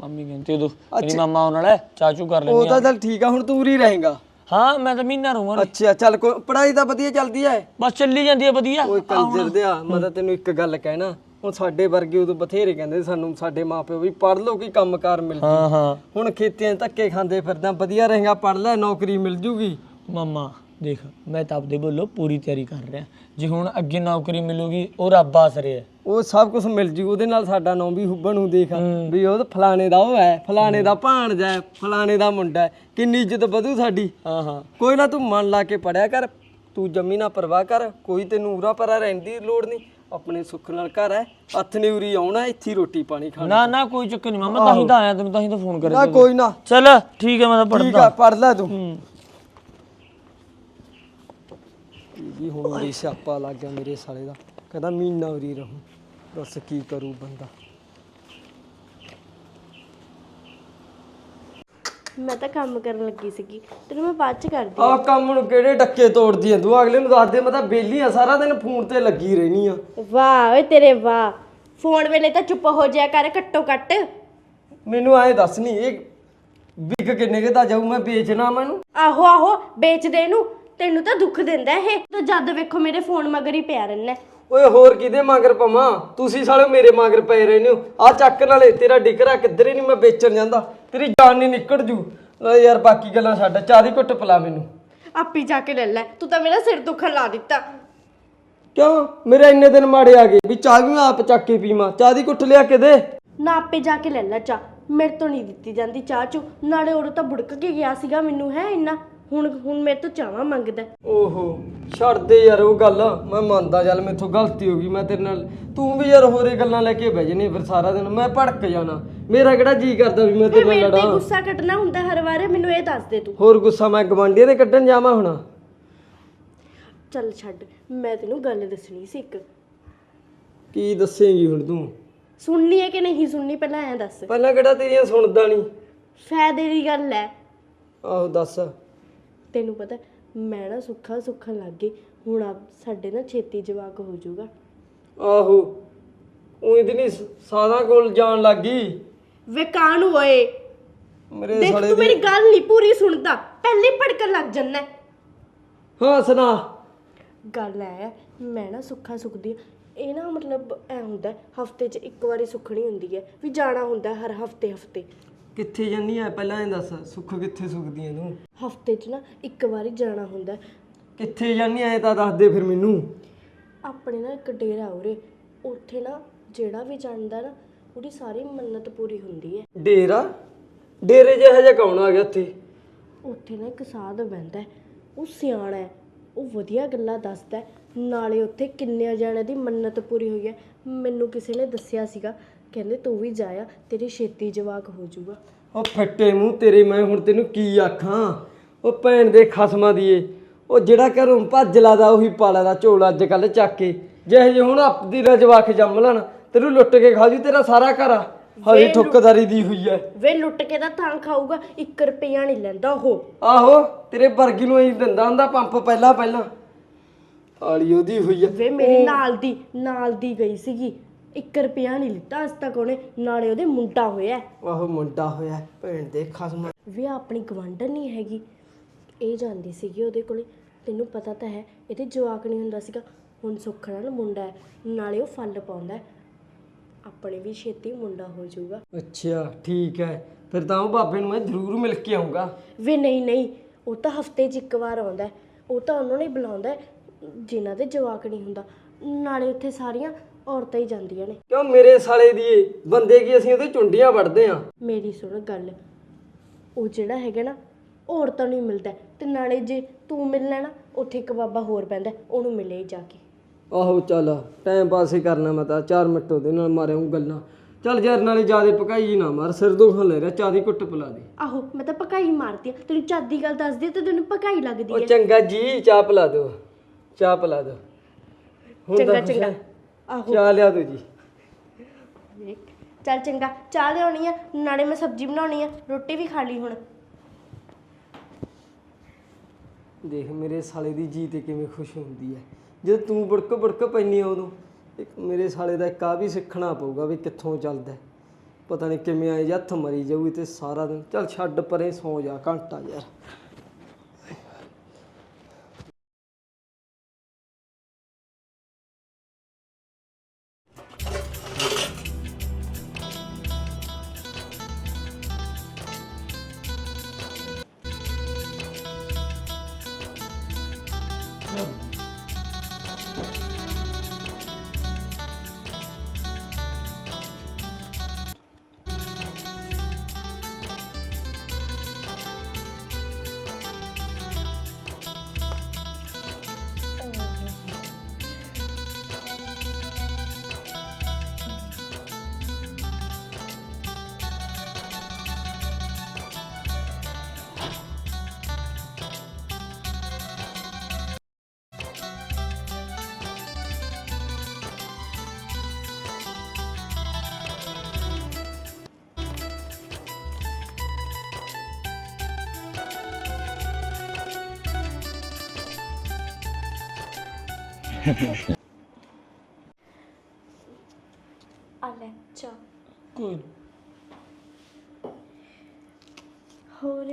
ਮੰਮੀ ਕਹਿੰਦੀ ਉਦੋਂ ਮੇਰੀ ਮਾਮਾ ਆਉਣ ਵਾਲਾ ਹੈ, ਚਾਚੂ ਕਰ ਉਹ ਲੈਣੀ ਤਾਂ ਚੱਲ ਠੀਕ ਆ ਹੁਣ ਤੂੰ ਉਰੀ ਰਹੇਗਾ। ਹਾਂ ਮੈਂ ਤਾਂ ਮਹੀਨਾ ਰਹੂੰਗਾ ਅੱਛਾ ਚੱਲ ਕੋਈ ਪੜਾਈ ਤਾਂ ਵਧੀਆ ਚੱਲਦੀ ਐ। ਬਸ ਚੱਲੀ ਜਾਂਦੀ ਹੈ ਵਧੀਆ। ਓਏ ਕੰਜਰ ਦਿਆ ਮੈਂ ਤਾਂ ਤੈਨੂੰ ਇੱਕ ਗੱਲ ਕਹਿਣਾ ਹੁਣ ਸਾਡੇ ਵਰਗੇ ਉਦੋਂ ਬਥੇਰੇ ਕਹਿੰਦੇ ਸਾਨੂੰ ਸਾਡੇ ਮਾਪਿਓ ਵੀ ਪੜ ਲਓ ਕੋਈ ਕੰਮਕਾਰ ਮਿਲ ਜੂ। ਹਾਂ ਹਾਂ। ਹੁਣ ਖੇਤੀਆਂ 'ਚ ਧੱਕੇ ਖਾਂਦੇ ਫਿਰਦਾ ਵਧੀਆ ਰਹੇਗਾ ਪੜ ਲੈ ਨੌਕਰੀ ਮਿਲ ਜੂਗੀ। ਮਾਮਾ ਦੇਖ ਮੈਂ ਤਾਂ ਆਪਦੇ ਵੱਲੋਂ ਪੂਰੀ ਤਿਆਰੀ ਕਰ ਰਿਹਾ। ਜੇ ਹੁਣ ਅੱਗੇ ਨੌਕਰੀ ਮਿਲੂਗੀ ਉਹ ਰੱਬ ਆਸਰੇ ਹੈ। ਉਹ ਸਭ ਕੁਝ ਮਿਲ ਜੂ ਉਹਦੇ ਨਾਲ ਸਾਡਾ ਨਾਂ ਵੀ ਬਣੂ ਦੇਖ ਵੀ ਉਹ ਤਾਂ ਫਲਾਣੇ ਦਾ ਉਹ ਹੈ ਫਲਾਣੇ ਦਾ ਭਾਣਜਾ ਹੈ ਫਲਾਣੇ ਦਾ ਮੁੰਡਾ ਹੈ। ਕਿੰਨੀ ਇੱਜ਼ਤ ਵਧੂ ਸਾਡੀ। ਹਾਂ ਹਾਂ। ਕੋਈ ਨਾ ਤੂੰ ਮਨ ਲਾ ਕੇ ਪੜਿਆ ਕਰ ਤੂੰ ਜੰਮੀ ਨਾ ਪਰਵਾਹ ਕਰ ਕੋਈ ਤੈਨੂੰ ਉਰਾ ਪਰਾ ਰਹਿਣ ਦੀ ਲੋੜ ਨਹੀਂ। ਆਪਣੇ ਸੁੱਖ ਨਾਲ ਘਰ ਹੈ ਹੱਥ ਨੇ ਉਰੀ ਆਉਣਾ ਇੱਥੇ ਹੀ ਰੋਟੀ ਪਾਣੀ ਖਾਣਾ। ਨਾ ਨਾ ਕੋਈ ਚੱਕਰ ਨਹੀਂ ਮਾਮਾ ਤਾਂ ਹੀ ਤਾਂ ਆਇਆ ਤੈਨੂੰ ਤਾਂ ਹੀ ਤਾਂ ਫੋਨ ਨਾ ਕਰਿਆ ਕੋਈ ਨਾ। ਚਲ ਠੀਕ ਹੈ ਮੈਂ ਤਾਂ ਠੀਕ ਪੜਦਾ ਆ ਪੜ ਲੈ ਤੂੰ ਹੂੰ ਇਹ ਵੀ ਹੁਣ ਉਰੀ ਸਿਆਪਾ ਲੱਗ ਗਿਆ ਮੇਰੇ ਸਾਲੇ ਦਾ। ਕਹਿੰਦਾ ਮਹੀਨਾ ਉਰੀ ਰਹੂੰ। ਦੱਸ ਕੀ ਕਰੂ ਬੰਦਾ। ਮੈਂ ਤਾਂ ਕੰਮ ਕਰਨ ਲੱਗੀ ਸੀਗੀ। ਤੈਨੂੰ ਮੈਂ ਬਾਅਦ ਚ ਕਰਦੀ ਆਹ ਕੰਮ ਨੂੰ ਕਿਹੜੇ ਡੱਕੇ ਤੋੜਦੀ ਐ? ਤੂੰ ਅਗਲੇ ਨੂੰ ਦੱਸ ਦੇ ਮੈਂ ਤਾਂ ਬੇਲੀ ਆ ਸਾਰਾ ਦਿਨ ਫੋਨ ਤੇ ਲੱਗੀ ਰਹਿਣੀ ਆ। ਵਾਹ ਓਏ ਤੇਰੇ ਵਾਹ। ਫੋਨ ਵੇਲੇ ਤਾਂ ਚੁੱਪ ਹੋ ਜਾਇਆ ਕਰ ਘੱਟੋ ਘੱਟ। ਮੈਨੂੰ ਐਂ ਦੱਸ ਨਹੀਂ ਇਹ ਵਿਕ ਕਿੰਨੇ ਕੁ ਦਾ ਜਾਊ? ਮੈਂ ਵੇਚਣਾ ਮੈਨੂੰ ਆਹੋ ਆਹੋ ਵੇਚ ਦੇ ਇਹਨੂੰ। ਤੈਨੂੰ ਤਾਂ ਦੁੱਖ ਦਿੰਦਾ ਇਹ ਤਾਂ ਜਦ ਵੇਖੋ ਮੇਰੇ ਫੋਨ ਮਗਰ ਹੀ ਪਿਆ ਰਹਿਣਾ ਓਏ ਹੋਰ ਕਿਹਦੇ ਮਗਰ ਪਵਾਂ? ਤੁਸੀਂ ਸਾਲੇ ਮੇਰੇ ਮਗਰ ਪਏ ਰਹਿੰਦੇ ਹੋ। ਆ ਚੱਕ ਨਾਲੇ ਤੇਰਾ ਡਿਕਰਾ ਕਿੱਧਰ ਹੀ ਨਹੀਂ ਮੈਂ ਵੇਚਣ ਜਾਂਦਾ। ਤੇਰੀ ਜਾਨ ਨਹੀਂ ਨਿਕਲ ਜੂ। ਲੈ ਯਾਰ ਬਾਕੀ ਗੱਲਾਂ ਛੱਡ ਚਾਹ ਦੀ ਘੁੱਟ ਪਿਲਾ ਮੈਨੂੰ। ਆਪੀ ਜਾ ਕੇ ਲੈ ਲੈ ਤੂੰ ਤਾਂ ਮੇਰਾ ਸਿਰ ਦੁਖਣ ਲਾ ਦਿੱਤਾ। ਕਿਉਂ? ਮੇਰੇ ਇੰਨੇ ਦਿਨ ਮਾੜੇ ਆ ਗਏ ਵੀ ਚਾਹ ਵੀ ਮੈਂ ਆਪ ਚੱਕ ਕੇ ਪੀਵਾਂ। ਚਾਹ ਦੀ ਘੁੱਟ ਲਿਆ ਕੇ ਦੇ। ਨਾ ਆਪੇ ਜਾ ਕੇ ਲੈ ਲੈ ਚਾਹ। ਮੇਰੇ ਤੋਂ ਨਹੀਂ ਦਿੱਤੀ ਜਾਂਦੀ ਚਾਹ ਚੂ। ਨਾਲੇ ਉਹ ਤਾਂ ਬੁੜਕ ਕੇ ਗਿਆ ਸੀਗਾ ਮੈਨੂੰ ਹੈ ਇੰਨਾ? ਹੁਣ ਹੁਣ ਮੇਰੇ ਤੋਂ ਚਾਹਾਂ ਮੰਗਦਾ। ਓਹੋ ਛੱਡ ਦੇ ਯਾਰ ਉਹ ਗੱਲ। ਮੈਂ ਮੰਨਦਾ ਚੱਲ ਮੇਥੋਂ ਗਲਤੀ ਹੋ ਗਈ ਮੈਂ ਤੇਰੇ ਨਾਲ ਤੂੰ ਵੀ ਯਾਰ ਹੋਰੇ ਗੱਲਾਂ ਲੈ ਕੇ ਬਹਿ ਜਣੀ ਫਿਰ ਸਾਰਾ ਦਿਨ। ਮੈਂ ਭੜਕ ਜਾਣਾ। ਮੇਰਾ ਕਿਹੜਾ ਜੀ ਕਰਦਾ ਵੀ ਮੈਂ ਫਿਰ ਤੇਰੇ ਨਾਲ ਮੇਰੇ ਤੇ ਲੜਾਂ। ਗੁੱਸਾ ਕੱਢਣਾ ਹੁੰਦਾ ਹਰ ਵਾਰ ਮੈਨੂੰ ਇਹ ਦੱਸ ਦੇ ਤੂੰ। ਹੋਰ ਗੁੱਸਾ ਮੈਂ ਗਵਾਂਢੀਆਂ ਦੇ ਕੱਢਣ ਜਾਵਾਂ ਹੁਣ? ਚੱਲ ਛੱਡ ਮੈਂ ਤੈਨੂੰ ਗੱਲ ਦੱਸਣੀ ਸੀ ਇੱਕ। ਕੀ ਦੱਸੇਂਗੀ ਹੁਣ ਤੂੰ? ਸੁਣਨੀ ਹੈ ਕਿ ਨਹੀਂ ਸੁਣਨੀ ਪਹਿਲਾਂ ਐਂ ਦੱਸ। ਪਹਿਲਾਂ ਕਿਹੜਾ ਤੇਰੀਆਂ ਸੁਣਦਾ ਨਹੀਂ ਫਾਇਦੇ ਦੀ ਗੱਲ ਹੈ। ਆਹੋ ਦੱਸ। ਤੈਨੂੰ ਪਤਾ ਮੈਂ ਨਾ ਸੁੱਖਾ ਸੁੱਖਣ ਲੱਗ ਗਈ ਹੁਣ ਆ ਸਾਡੇ ਨਾ ਛੇਤੀ ਜਵਾਕ ਹੋ ਜਾਊਗਾ। ਆਹੋ ਉਹੀ ਨਹੀਂ ਸਾਦਾ ਕੋਲ ਜਾਣ ਲੱਗੀ ਵੇ ਕਾਣ ਹੋਏ ਮੇਰੇ ਦੇਖ ਸਾਲੇ ਤੂੰ ਮੇਰੀ ਗੱਲ ਨਹੀਂ ਪੂਰੀ ਸੁਣਦਾ ਪਹਿਲੇ ਹੀ ਭੜਕਣ ਲੱਗ ਜੰਨਾ ਹਾਂ ਸੁਣਾ। ਗੱਲ ਐ ਮੈਂ ਨਾ ਸੁੱਖਾ ਸੁਖਦੀ ਇਹ ਨਾ ਮਤਲਬ ਐ ਹੁੰਦਾ ਹਫ਼ਤੇ 'ਚ ਇੱਕ ਵਾਰੀ ਸੁੱਖਣੀ ਹੁੰਦੀ ਹੈ ਵੀ ਜਾਣਾ ਹੁੰਦਾ ਹਰ ਹਫ਼ਤੇ ਹਫ਼ਤੇ ਕਿੱਥੇ ਜਾਨੀ ਆ? ਪਹਿਲਾਂ ਇਹ ਦੱਸ ਸੁੱਖ ਕਿੱਥੇ ਸੁਖਦੀ ਐ ਤੂੰ? ਹਫ਼ਤੇ 'ਚ ਨਾ ਇੱਕ ਵਾਰੀ ਜਾਣਾ ਹੁੰਦਾ। ਕਿੱਥੇ ਜਾਨੀ ਐ ਤਾਂ ਦੱਸ ਦੇ ਫਿਰ ਮੈਨੂੰ। ਆਪਣੇ ਨਾ ਇੱਕ ਡੇਰਾ ਉਰੇ। ਉੱਥੇ ਨਾ ਜਿਹੜਾ ਵੀ ਜਾਂਦਾ ਨਾ ਉਹਦੀ ਸਾਰੀ ਮੰਨਤ ਪੂਰੀ ਹੁੰਦੀ ਹੈ ਡੇਰਾ? ਡੇਰੇ ਜਿਹਾ ਜਿਹਾ ਕੌਣ ਆ ਗਿਆ ਉੱਥੇ? ਉੱਥੇ ਨਾ ਇੱਕ ਸਾਧ ਬਹਿੰਦਾ ਹੈ। ਉਹ ਸਿਆਣਾ ਹੈ ਉਹ ਵਧੀਆ ਗੱਲਾਂ ਦੱਸਦਾ ਹੈ। ਨਾਲੇ ਉੱਥੇ ਕਿੰਨੇ ਜਣਿਆਂ ਦੀ ਮੰਨਤ ਪੂਰੀ ਹੋਈ ਹੈ ਮੈਨੂੰ ਕਿਸੇ ਨੇ ਦੱਸਿਆ ਸੀਗਾ ਕਹਿੰਦੇ ਤੂੰ ਵੀ ਜਾਇਆ ਤੇਰੀ ਛੇਤੀ ਜਵਾਕ ਹੋ ਜਾਊਗਾ। ਉਹ ਫੱਟੇ ਮੂੰਹ ਤੇਰੇ ਮੈਂ ਹੁਣ ਤੈਨੂੰ ਕੀ ਆਖਾਂ? ਉਹ ਭੈਣ ਦੇ ਖਸਮਾਂ ਦੀਏ। ਉਹ ਜਿਹੜਾ ਘਰੋਂ ਭੱਜ ਲਾਦਾ ਉਹੀ ਪਾਲਾ ਦਾ ਝੋਲਾ ਅੱਜ ਕੱਲ ਚੱਕ ਕੇ। ਜਿਹੇ ਜੇ ਹੁਣ ਆਪਦੀ ਰਜਵਾਖ ਜੰਮ ਲੈਣ ਤੈਨੂੰ ਲੁੱਟ ਕੇ ਖਾ ਜੂ ਤੇਰਾ ਸਾਰਾ ਘਰ ਹਰੀ ਠੁੱਕਦਾਰੀ ਦੀ ਹੋਈ ਐ। ਵੇ ਲੁੱਟ ਕੇ ਤਾਂ ਤਾਂ ਖਾਊਗਾ 1 ਰੁਪਿਆ ਨਹੀਂ ਲੈਂਦਾ ਉਹ। ਆਹੋ ਤੇਰੇ ਵਰਗੀ ਨੂੰ ਐਂ ਦਿੰਦਾ ਹੁੰਦਾ ਪੰਪ ਪਹਿਲਾਂ ਪਹਿਲਾਂ ਆਲੀ ਉਹਦੀ ਹੋਈ ਐ। ਵੇ ਮੇਰੇ ਨਾਲ ਦੀ ਨਾਲ ਦੀ ਗਈ ਸੀਗੀ। 1 ਰੁਪਿਆ ਨਹੀਂ ਲਿੱਤਾ ਅਜ ਤੱਕ ਉਹਨੇ ਨਾਲੇ ਉਹਦੇ ਮੁੰਡਾ ਹੋਇਆ। ਆਹੋ ਮੁੰਡਾ ਹੋਇਆ ਭੈਣ ਦੇ ਖਸਮਾਂ। ਵੇ ਆਪਣੀ ਗਵਾਂਢਣ ਨਹੀਂ ਹੈਗੀ। ਇਹ ਜਾਂਦੀ ਸੀਗੀ ਉਹਦੇ ਕੋਲੇ। ਤੈਨੂੰ ਪਤਾ ਤਾਂ ਹੈ ਇਹਦੇ ਜਵਾਕ ਨਹੀਂ ਹੁੰਦਾ ਸੀਗਾ। ਹੁਣ ਸੁੱਖ ਨਾਲ ਮੁੰਡਾ ਹੈ ਨਾਲੇ ਉਹ ਫਲ ਪਾਉਂਦਾ ਹੈ। ਆਪਣੇ ਵੀ ਛੇਤੀ ਮੁੰਡਾ ਹੋ ਜਾਊਗਾ। ਅੱਛਾ ਠੀਕ ਹੈ। ਫਿਰ ਤਾਂ ਉਹ ਬਾਬੇ ਨੂੰ ਮੈਂ ਜ਼ਰੂਰ ਮਿਲ ਕੇ ਆਉਂਗਾ ਵੇ ਨਹੀਂ ਨਹੀਂ ਉਹ ਤਾਂ ਹਫ਼ਤੇ 'ਚ ਇੱਕ ਵਾਰ ਆਉਂਦਾ ਹੈ। ਉਹ ਤਾਂ ਉਹਨਾਂ ਨੇ ਬੁਲਾਉਂਦਾ ਹੈ, ਜਿਨ੍ਹਾਂ ਦੇ ਜਵਾਕ ਨਹੀਂ ਹੁੰਦਾ। ਨਾਲੇ ਉੱਥੇ ਸਾਰੀਆਂ ਔਰਤਾਂ ਹੀ ਜਾਂਦੀਆਂ ਨੇ। ਕਿਉਂ ਮੇਰੇ ਸਾਲੇ ਦੀ ਏ ਬੰਦੇ ਕੀ ਅਸੀਂ ਉਹਦੇ ਚੁੰਡੀਆਂ ਵੜਦੇ ਆ ਮੇਰੀ ਸੁਣ ਗੱਲ। ਉਹ ਜਿਹੜਾ ਹੈਗਾ ਨਾ ਉਹ ਔਰਤਾਂ ਨੂੰ ਹੀ ਮਿਲਦਾ ਹੈ, ਤੇ ਨਾਲੇ ਜੇ ਤੂੰ ਮਿਲਣਾ ਨਾ ਉੱਥੇ ਇੱਕ ਬਾਬਾ ਹੋਰ ਪੈਂਦਾ ਹੈ, ਉਹਨੂੰ ਮਿਲੇ ਜਾ ਕੇ। ਆਹੋ ਚੱਲ ਟਾਈਮ ਪਾਸ ਹੀ ਕਰਨਾ ਮੈਂ ਤਾਂ 4 ਮਿੰਟ ਉਹਦੇ ਨਾਲ ਮਾਰਿਆ ਹੂੰ ਗੱਲਾਂ। ਚੱਲ ਯਾਰ ਨਾਲੇ ਜਿਆਦੇ ਪਕਾਈ ਨਾ ਮਾਰ ਸਿਰ ਦੁਖਣ ਲੈ ਰਿਹਾ ਚਾਹ ਦੀ ਘੁੱਟ ਪਿਲਾ ਦੇ। ਆਹੋ ਮੈਂ ਤਾਂ ਪਕਾਈ ਮਾਰਦੀ ਆ ਤੈਨੂੰ ਚਾਦੀ ਗੱਲ ਦੱਸਦੀ ਆ ਤੇ ਤੈਨੂੰ ਪਕਾਈ ਲੱਗਦੀ ਉਹ ਹੈ। ਚੰਗਾ ਜੀ ਚਾਹ ਪਿਲਾ ਦਿਓ। ਚਾਹ ਪਿਲਾ ਦਿਓ। ਹੁਣ ਤਾਂ ਚੰਗਾ ਖੁਸ਼ ਚੰਗਾ। ਹੈ? ਆਹੋ। ਚਾਹ ਲਿਆ ਦਿਓ ਜੀ। ਵੇਖ, ਚੱਲ ਚੰਗਾ ਚਾਹ ਲਿਆਉਣੀ ਆ ਨਾਲੇ ਮੈਂ ਸਬਜ਼ੀ ਬਣਾਉਣੀ ਆ ਰੋਟੀ ਵੀ ਖਾ ਲਈ ਹੁਣ। ਦੇਖ ਮੇਰੇ ਸਾਲੇ ਦੀ ਜੀ ਤੇ ਕਿਵੇਂ ਖੁਸ਼ ਹੁੰਦੀ ਹੈ ਜਦੋਂ ਤੂੰ ਬੁੜਕ ਬੁੜਕ ਪੈਣੀ ਆ ਉਦੋਂ ਇੱਕ ਮੇਰੇ ਸਾਲੇ ਦਾ ਇੱਕ ਆ ਵੀ ਸਿੱਖਣਾ ਪਊਗਾ ਵੀ ਕਿੱਥੋਂ ਚੱਲਦਾ। ਹੈ। ਪਤਾ ਨਹੀਂ ਕਿਵੇਂ ਆਏ ਹੱਥ ਮਰੀ ਜਾਊਗੀ ਤੇ ਸਾਰਾ ਦਿਨ। ਚੱਲ ਛੱਡ ਪਰੇ ਸੌ ਜਾ ਘੰਟਾ ਯਾਰ। ਚਾਹ ਕੋਈ ਹੋਰ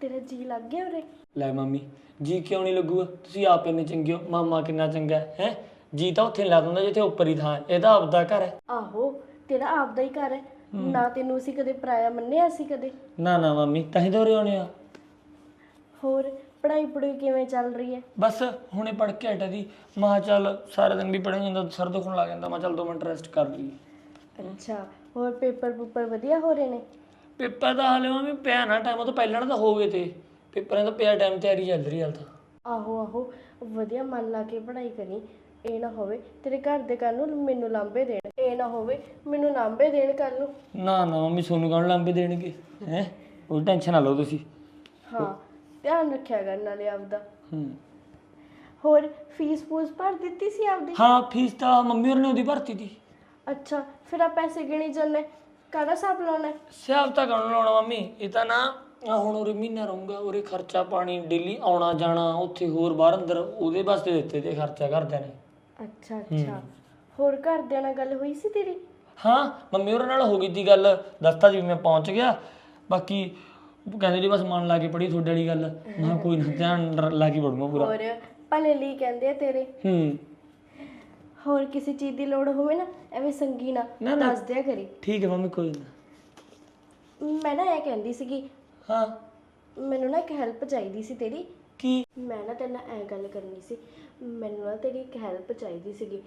ਤੇਰਾ ਜੀ ਲੱਗ ਗਿਆ ਉਰੇ? ਲੈ ਮੰਮੀ ਜੀ ਕਿਉਂ ਨਹੀਂ ਲੱਗੂਗਾ? ਤੁਸੀਂ ਆਪ ਇੰਨੇ ਚੰਗੇ ਹੋ ਮਾਮਾ ਕਿੰਨਾ ਚੰਗਾ ਹੈ ਹੈਂ? ਜੀ ਤਾਂ ਉੱਥੇ ਲਾ ਦਿੰਦਾ ਜਿੱਥੇ ਉੱਪਰ ਹੀ ਥਾਂ ਹੈ। ਇਹਦਾ ਆਪਦਾ ਘਰ ਹੈ। ਆਹੋ ਤੇਰਾ ਆਪਦਾ ਹੀ ਘਰ ਹੈ। ਨਾ ਤੈਨੂੰ ਅਸੀਂ ਕਦੇ ਪਰਾਇਆ ਮੰਨਿਆ ਸੀ ਕਦੇ? ਨਾ ਨਾ ਮੰਮੀ ਤਾਂ ਹੀ ਦੋਰੇ ਆਉਣੇ ਆ। ਹੋਰ ਪੜਾਈ ਪੜੂਈ ਕਿਵੇਂ ਚੱਲ ਰਹੀ ਹੈ? ਬਸ ਹੁਣੇ ਪੜ ਕੇ ਹਟਿਆ ਦੀ। ਮਾਂ ਚੱਲ ਸਾਰਾ ਦਿਨ ਵੀ ਪੜ੍ਹੀ ਜਾਂਦਾ ਸਰ ਦੁਖਣ ਲੱਗ ਜਾਂਦਾ। ਮੈਂ ਚੱਲ 2 ਮਿੰਟ ਰੈਸਟ ਕਰ ਲਈ ਅੱਛਾ ਹੋਰ ਪੇਪਰ ਪੂਪਰ ਵਧੀਆ ਹੋ ਰਹੇ ਨੇ? ਪੇਪਰ ਦਾ ਹਾਲੇ ਮੰਮੀ ਪਿਆ ਨਾ ਟਾਈਮ ਉਹ ਤੋਂ ਪਹਿਲਾਂ ਤਾਂ ਹੋ ਗਏ ਤੇ। ਪੇਪਰਾਂ ਦਾ ਪਿਆ ਟਾਈਮ ਤਿਆਰੀ ਚੱਲ ਰਹੀ ਹਾਲ ਤਾਂ। ਆਹੋ ਆਹੋ ਵਧੀਆ ਮਨ ਲਾ ਕੇ ਪੜ੍ਹਾਈ ਕਰੀ। ਇਹ ਨਾ ਹੋਵੇ ਤੇਰੇ ਘਰ ਦੇ ਕੱਲ ਨੂੰ ਮੈਨੂੰ ਲਾਂਬੇ ਦੇਣ। ਇਹ ਨਾ ਹੋਵੇ ਮੈਨੂੰ ਲਾਂਬੇ ਦੇਣ ਕੱਲ ਨੂੰ। ਨਾ ਨਾ ਮੰਮੀ ਸੋਨੂੰ ਕੌਣ ਲਾਂਬੇ ਦੇਣਗੇ? ਹੈ? ਉਹ ਟੈਨਸ਼ਨ ਨਾ ਲਓ ਤੁਸੀਂ। ਹਾਂ। ਧਿਆਨ ਰੱਖਿਆ ਕਰ ਨਾਲੇ ਆਪਦਾ। ਹੂੰ। ਹੋਰ ਫੀਸ ਫੂਸ ਭਰ ਦਿੱਤੀ ਸੀ ਆਪਦੀ? ਹਾਂ ਫੀਸ ਤਾਂ ਮੰਮੀ ਹੋਰ ਨੇ ਉਹਦੀ ਭਰਤੀ ਦੀ ਅੱਛਾ ਫਿਰ ਆ ਪੈਸੇ ਗਿਣੀ ਜਾਂਦੇ ਕਾਹਦਾ ਹਿਸਾਬ ਲਾਉਣਾ? ਹੈ? ਸਿਆਬ ਤਾਂ ਕੌਣ ਲਾਉਣਾ ਮੰਮੀ? ਇਹ ਤਾਂ ਨਾ ਆਹ ਹੁਣ ਉਰੇ ਮਹੀਨਾ ਰਹੂੰਗਾ ਉਰੇ ਖਰਚਾ ਪਾਣੀ ਡੇਲੀ ਆਉਣਾ ਜਾਣਾ ਉੱਥੇ ਹੋਰ ਬਾਹਰ ਅੰਦਰ ਉਹਦੇ ਵਾਸਤੇ ਦਿੱਤੇ ਤੇ ਖਰਚਾ ਕਰਦੇ ਨੇ। ਅੱਛਾ ਅੱਛਾ। ਹੋਰ ਘਰਦਿਆਂ ਨਾਲ ਗੱਲ ਹੋਈ ਸੀ ਤੇਰੀ? ਹਾਂ ਮੰਮੀ ਹੋਰ ਨਾਲ ਹੋ ਗਈ ਤੀ ਗੱਲ। ਦੱਸਤਾ ਜੀ ਮੈਂ ਪਹੁੰਚ ਗਿਆ। ਬਾਕੀ ਉਹ ਕਹਿੰਦੇ ਜੀ ਬਸ ਮਨ ਲਾ ਕੇ ਪੜੀ ਤੁਹਾਡੇ ਵਾਲੀ ਗੱਲ। ਮੈਂ ਕਿਹਾ ਕੋਈ ਨਾ ਧਿਆਨ ਰ- ਲਾ ਕੇ ਪੜੂੰਗਾ ਪੂਰਾ। ਹੋਰ ਭਲੇ ਲਈ ਕਹਿੰਦੇ ਆ ਤੇਰੇ। ਹੂੰ। ਹੋਰ ਕਿਸੇ ਚੀਜ਼ ਦੀ ਲੋੜ ਹੋਵੇ ਨਾ ਐਵੇਂ ਸੰਗੀ ਨਾ ਨਾ, ਨਾ। ਦੱਸ ਦਿਆ ਕਰੀ। ਠੀਕ ਹੈ ਮੰਮੀ ਕੋਈ ਨਾ। ਮੈਂ ਨਾ ਇਹ ਕਹਿੰਦੀ ਸੀਗੀ ਹਾਂ। ਮੈਨੂੰ ਨਾ ਇੱਕ ਹੈਲਪ ਚਾਹੀਦੀ ਸੀ ਤੇਰੀ। ਕੀ? ਮੈਂ ਨਾ ਤੇਰੇ ਨਾਲ ਐ ਗੱਲ ਕਰਨੀ ਸੀ। ਮੈਨੂੰ ਨਾ ਤੇਰੀ ਇੱਕ ਹੈਲਪ ਚਾਹੀਦੀ ਸੀਗੀ।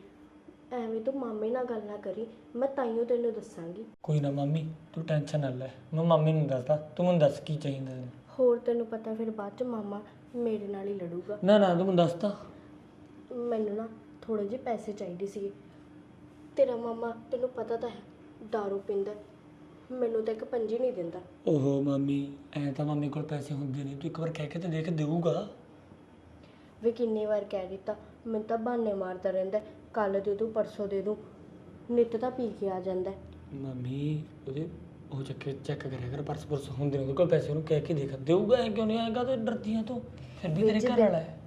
ਐਵੇਂ ਤੂੰ ਮਾਮੇ ਨਾਲ ਗੱਲ ਨਾ ਕਰੀ ਮੈਂ ਤਾਈਓ ਤੈਨੂੰ ਦੱਸਾਂਗੀ। ਕੋਈ ਨਾ ਮੰਮੀ ਤੂੰ ਟੈਨਸ਼ਨ ਨਾ ਲੈ। ਮੈਂ ਮੰਮੀ ਨੂੰ ਦੱਸਦਾ ਤੂੰ ਮੈਨੂੰ ਦੱਸ ਕੀ ਚਾਹੀਦਾ ਤੈਨੂੰ। ਹੋਰ ਤੈਨੂੰ ਪਤਾ ਫਿਰ ਬਾਅਦ ਚ ਮਾਮਾ ਮੇਰੇ ਨਾਲ ਹੀ ਲੜੂਗਾ। ਨਾ ਨਾ ਤੂੰ ਮੈਨੂੰ ਦੱਸਦਾ। ਮੈਨੂੰ ਨਾ ਥੋੜੇ ਜਿਹੇ ਪੈਸੇ ਚਾਹੀਦੇ ਸੀਗੇ। ਤੇਰਾ ਮਾਮਾ ਤੈਨੂੰ ਪਤਾ ਤਾਂ ਹੈ दारू ਪੀਂਦਾ ਹੈ। ਮੈਨੂੰ ਤਾਂ ਇੱਕ ਪੰਜੀ ਨਹੀਂ ਦਿੰਦਾ। ਓਹੋ ਮੰਮੀ ਐ ਤਾਂ ਮੰਮੀ ਕੋਲ ਪੈਸੇ ਹੁੰਦੇ ਨਹੀਂ ਤੂੰ ਇੱਕ ਵਾਰ ਕਹਿ ਕੇ ਤੇ ਦੇਖ ਦੇਊਗਾ। ਵੀ ਕਿੰਨੀ ਵਾਰ ਕਹਿ ਦਿੱਤਾ ਮੈਨੂੰ ਤਾਂ ਬਹਾਨੇ ਮਾਰਦਾ ਰਹਿੰਦਾ ਕੱਲ ਦੇ ਦੂੰ ਪਰਸੋਂ ਦੇ ਦੂੰ ਨਿੱਤ ਤਾਂ ਪੀ ਕੇ ਆ ਜਾਂਦਾ ਹੈ। ਮੰਮੀ ਉਹਦੇ ਉਹ ਚੱਕ ਚੈੱਕ ਕਰਿਆ ਕਰ ਪਰਸ ਪਰਸ ਹੁੰਦੇ ਨੇ ਉਹਦੇ ਕੋਲ ਪੈਸੇ ਉਹਨੂੰ ਕਹਿ ਕੇ ਦੇਖ। ਦੇਊਗਾ ਐ ਕਿਉਂ ਨਹੀਂ? ਆਏਗਾ ਤੇ ਡਰਦੀਆਂ ਤੋਂ? ਫਿਰ ਵੀ ਤੇਰੇ ਘਰ ਵਾਲਾ ਹੈ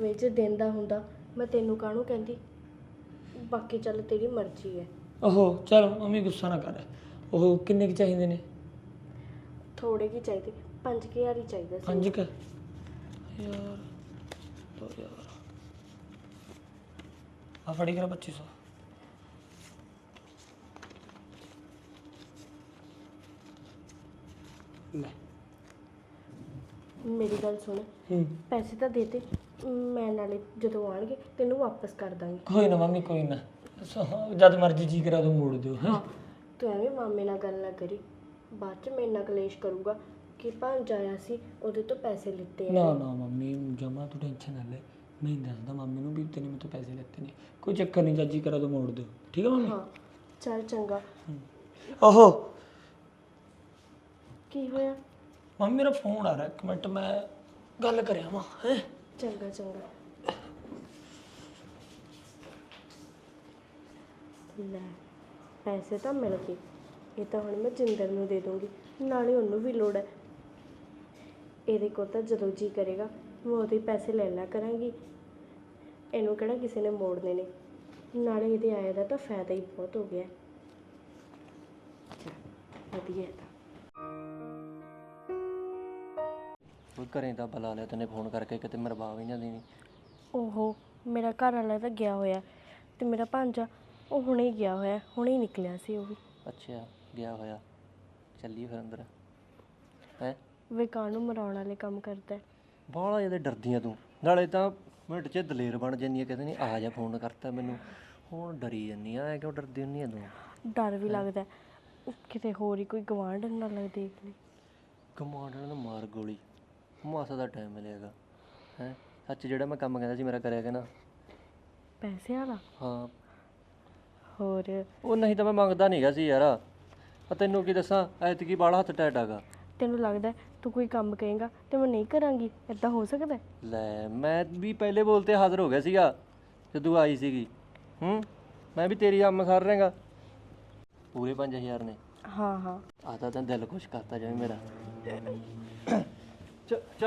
ਵਿੱਚ ਦਿਨ ਦਾ ਹੁੰਦਾ ਮੈਂ ਤੈਨੂੰ ਕਾਹਨੂੰ ਕਹਿੰਦੀ? ਬਾਕੀ ਚੱਲ ਤੇਰੀ ਮਰਜ਼ੀ ਹੈ। ਓਹੋ ਚਲ ਮੰਮੀ ਗੁੱਸਾ ਨਾ ਕਰ। ਉਹ ਕਿੰਨੇ ਕੁ ਚਾਹੀਦੇ ਨੇ? ਥੋੜੇ ਕੀ ਚਾਹੀਦੇ 5000 ਹੀ ਚਾਹੀਦਾ ਸੀ। ਪੰਜ ਕ? ਯਾਰ ਦੋ ਯਾਰ ਆ ਫੜੀ ਕਰ 2500 ਲੈ। ਮੇਰੀ ਗੱਲ ਸੁਣ। ਹੂੰ। ਪੈਸੇ ਤਾਂ ਦੇ ਤੇ ਮੈਂ ਨਾਲੇ ਜਦੋਂ ਆਣਗੇ ਤੈਨੂੰ ਵਾਪਸ ਕਰ ਦਾਂਗੀ। ਕੋਈ ਨਾ ਮੰਮੀ ਕੋਈ ਨਾ। ਸੋ, ਜਦ ਮਰਜ਼ੀ ਜੀ ਕਰਾ ਤੂੰ ਮੋੜ ਦਿਓ ਹੈਂ ਤੂੰ ਐਵੇਂ ਮਾਮੇ ਨਾਲ ਗੱਲ ਨਾ ਕਰੀ। ਬਾਅਦ ਚ ਮੇਰੇ ਨਾਲ ਕਲੇਸ਼ ਕਰੂਗਾ ਕਿ ਭਾਂਜ ਆਇਆ ਸੀ ਉਹਦੇ ਤੋਂ ਪੈਸੇ ਲਿੱਤੇ ਆ। ਨਾ ਨਾ ਮੰਮੀ ਜਮਾ ਤੂੰ ਟੈਨਸ਼ਨ ਨਾ ਲੈ। ਮੈਂ ਹੀ ਦੱਸਦਾ ਮੰਮੀ ਨੂੰ ਵੀ ਤੇਨੇ ਮੇਰੇ ਤੋਂ ਪੈਸੇ ਲੈਤੇ ਨੇ। ਕੋਈ ਚੱਕਰ ਨਹੀਂ ਜੱਜੀ ਕਰਾ ਤੂੰ ਮੋੜ ਦਿਓ। ਠੀਕ ਹੈ ਮੰਮੀ? ਹਾਂ ਚੱਲ ਚੰਗਾ। ਓਹੋ। ਕੀ ਹੋਇਆ? ਮੰਮੀ ਮੇਰਾ ਫੋਨ ਆ ਰਿਹਾ ਇੱਕ ਮਿੰਟ ਮੈਂ ਗੱਲ ਕਰਿਆ ਵਾਂ ਹੈ? ਚੰਗਾ ਚੰਗਾ। ਲੈ ਪੈਸੇ ਤਾਂ ਮਿਲ ਗਏ। ਇਹ ਤਾਂ ਹੁਣ ਮੈਂ ਜਿੰਦਰ ਨੂੰ ਦੇ ਦੂੰਗੀ ਨਾਲੇ ਉਹਨੂੰ ਵੀ ਲੋੜ ਹੈ। ਇਹਦੇ ਕੋਲ ਤਾਂ ਜਦੋਂ ਜੀ ਕਰੇਗਾ ਮੈਂ ਉਹਦੇ ਪੈਸੇ ਲੈ ਲਿਆ ਕਰਾਂਗੀ। ਇਹਨੂੰ ਕਿਹੜਾ ਕਿਸੇ ਨੇ ਮੋੜਨੇ ਨੇ। ਨਾਲੇ ਇਹਦੇ ਆਏ ਦਾ ਤਾਂ ਫਾਇਦਾ ਹੀ ਬਹੁਤ ਹੋ ਗਿਆ। ਚੱਲ, ਵਧੀਆ ਹੈ ਤਾਂ। ਕੋਈ ਘਰੇ ਤਾਂ ਬੁਲਾ ਲਿਆ ਤੈਨੇ ਫੋਨ ਕਰਕੇ ਕਿਤੇ ਮਰਵਾ ਵੀ ਨਾ। ਦੇਵੀਂ ਓਹੋ ਮੇਰਾ ਘਰ ਵਾਲਾ ਤਾਂ ਗਿਆ ਹੋਇਆ ਤੇ ਮੇਰਾ ਭਾਂਜਾ ਉਹ ਹੁਣੇ ਹੀ ਗਿਆ ਹੋਇਆ ਹੁਣੇ ਹੀ ਨਿਕਲਿਆ ਸੀ ਉਹ ਵੀ। ਅੱਛਾ ਗਿਆ ਹੋਇਆ। ਚੱਲੀ ਫਿਰ ਅੰਦਰ। ਹੈ? ਵਿਕਾਨ ਨੂੰ ਮਰਾਉਣ ਵਾਲੇ ਕੰਮ ਕਰਦਾ ਹੈ। ਬਾਹਲਾ ਜਿਹਦੇ ਡਰਦੀਆਂ ਤੂੰ। ਨਾਲੇ ਤਾਂ ਮਿੰਟ 'ਚ ਦਲੇਰ ਬਣ ਜਾਂਦੀ ਹੈ ਕਹਿੰਦੇ ਨਹੀਂ ਆ ਜਾ ਫੋਨ ਕਰਤਾ ਮੈਨੂੰ। ਹੁਣ ਡਰੀ ਜਾਂਦੀ ਆ ਐ ਕਿਉਂ ਡਰਦੀ ਹੁੰਨੀ ਆ ਤੂੰ? ਡਰ ਵੀ ਲੱਗਦਾ। ਹੈ। ਕਿਤੇ ਹੋਰ ਹੀ ਕੋਈ ਗਵਾਂਢ ਨਾ ਲੱਗ ਦੇਖ ਲਈ ਕਮਾਂਡਰ ਨੂੰ ਮਾਰ ਗੋਲੀ। ਮਾਸਾ ਦਾ ਟਾਈਮ ਮਿਲੇਗਾ ਹੈ? ਸੱਚ ਜਿਹੜਾ ਮੈਂ ਕੰਮ ਕਹਿੰਦਾ ਸੀ ਮੇਰਾ ਕਰਿਆ ਕਿ ਨਾ ਪੈਸੇ ਵਾਲਾ? ਹਾਂ। ਹੋਰ? ਉਹ ਨਹੀਂ ਤਾਂ ਮੈਂ ਮੰਗਦਾ ਨਹੀਂਗਾ ਸੀ ਯਾਰ। ਆ ਤੈਨੂੰ ਕੀ ਦੱਸਾਂ ਐਤਕੀ ਬਾਲਾ ਹੱਥ ਟੈਟ ਹੈਗਾ। ਤੈਨੂੰ ਲੱਗਦਾ ਹੈ ਤੂੰ ਕੋਈ ਕੰਮ ਕਹੇਗਾ ਤੇ ਮੈਂ ਨਹੀਂ ਕਰਾਂਗੀ ਏਦਾਂ ਹੋ ਸਕਦਾ ਹੈ? ਲੈ ਮੈਂ ਵੀ ਪਹਿਲੇ ਬੋਲ ਤੇ ਹਾਜ਼ਰ ਹੋ ਗਿਆ ਸੀਗਾ ਜਦੋਂ ਆਈ ਸੀਗੀ। ਹੂੰ? ਮੈਂ ਵੀ ਤੇਰੀ ਆਮ ਕਰ ਰਹੇਗਾ। ਪੂਰੇ 5000 ਨੇ। ਹਾਂ ਹਾਂ। ਆਦਾ ਤਾਂ ਦਿਲ ਖੁਸ਼ ਕਰਤਾ ਜਾਵੇ ਮੇਰਾ। ਚ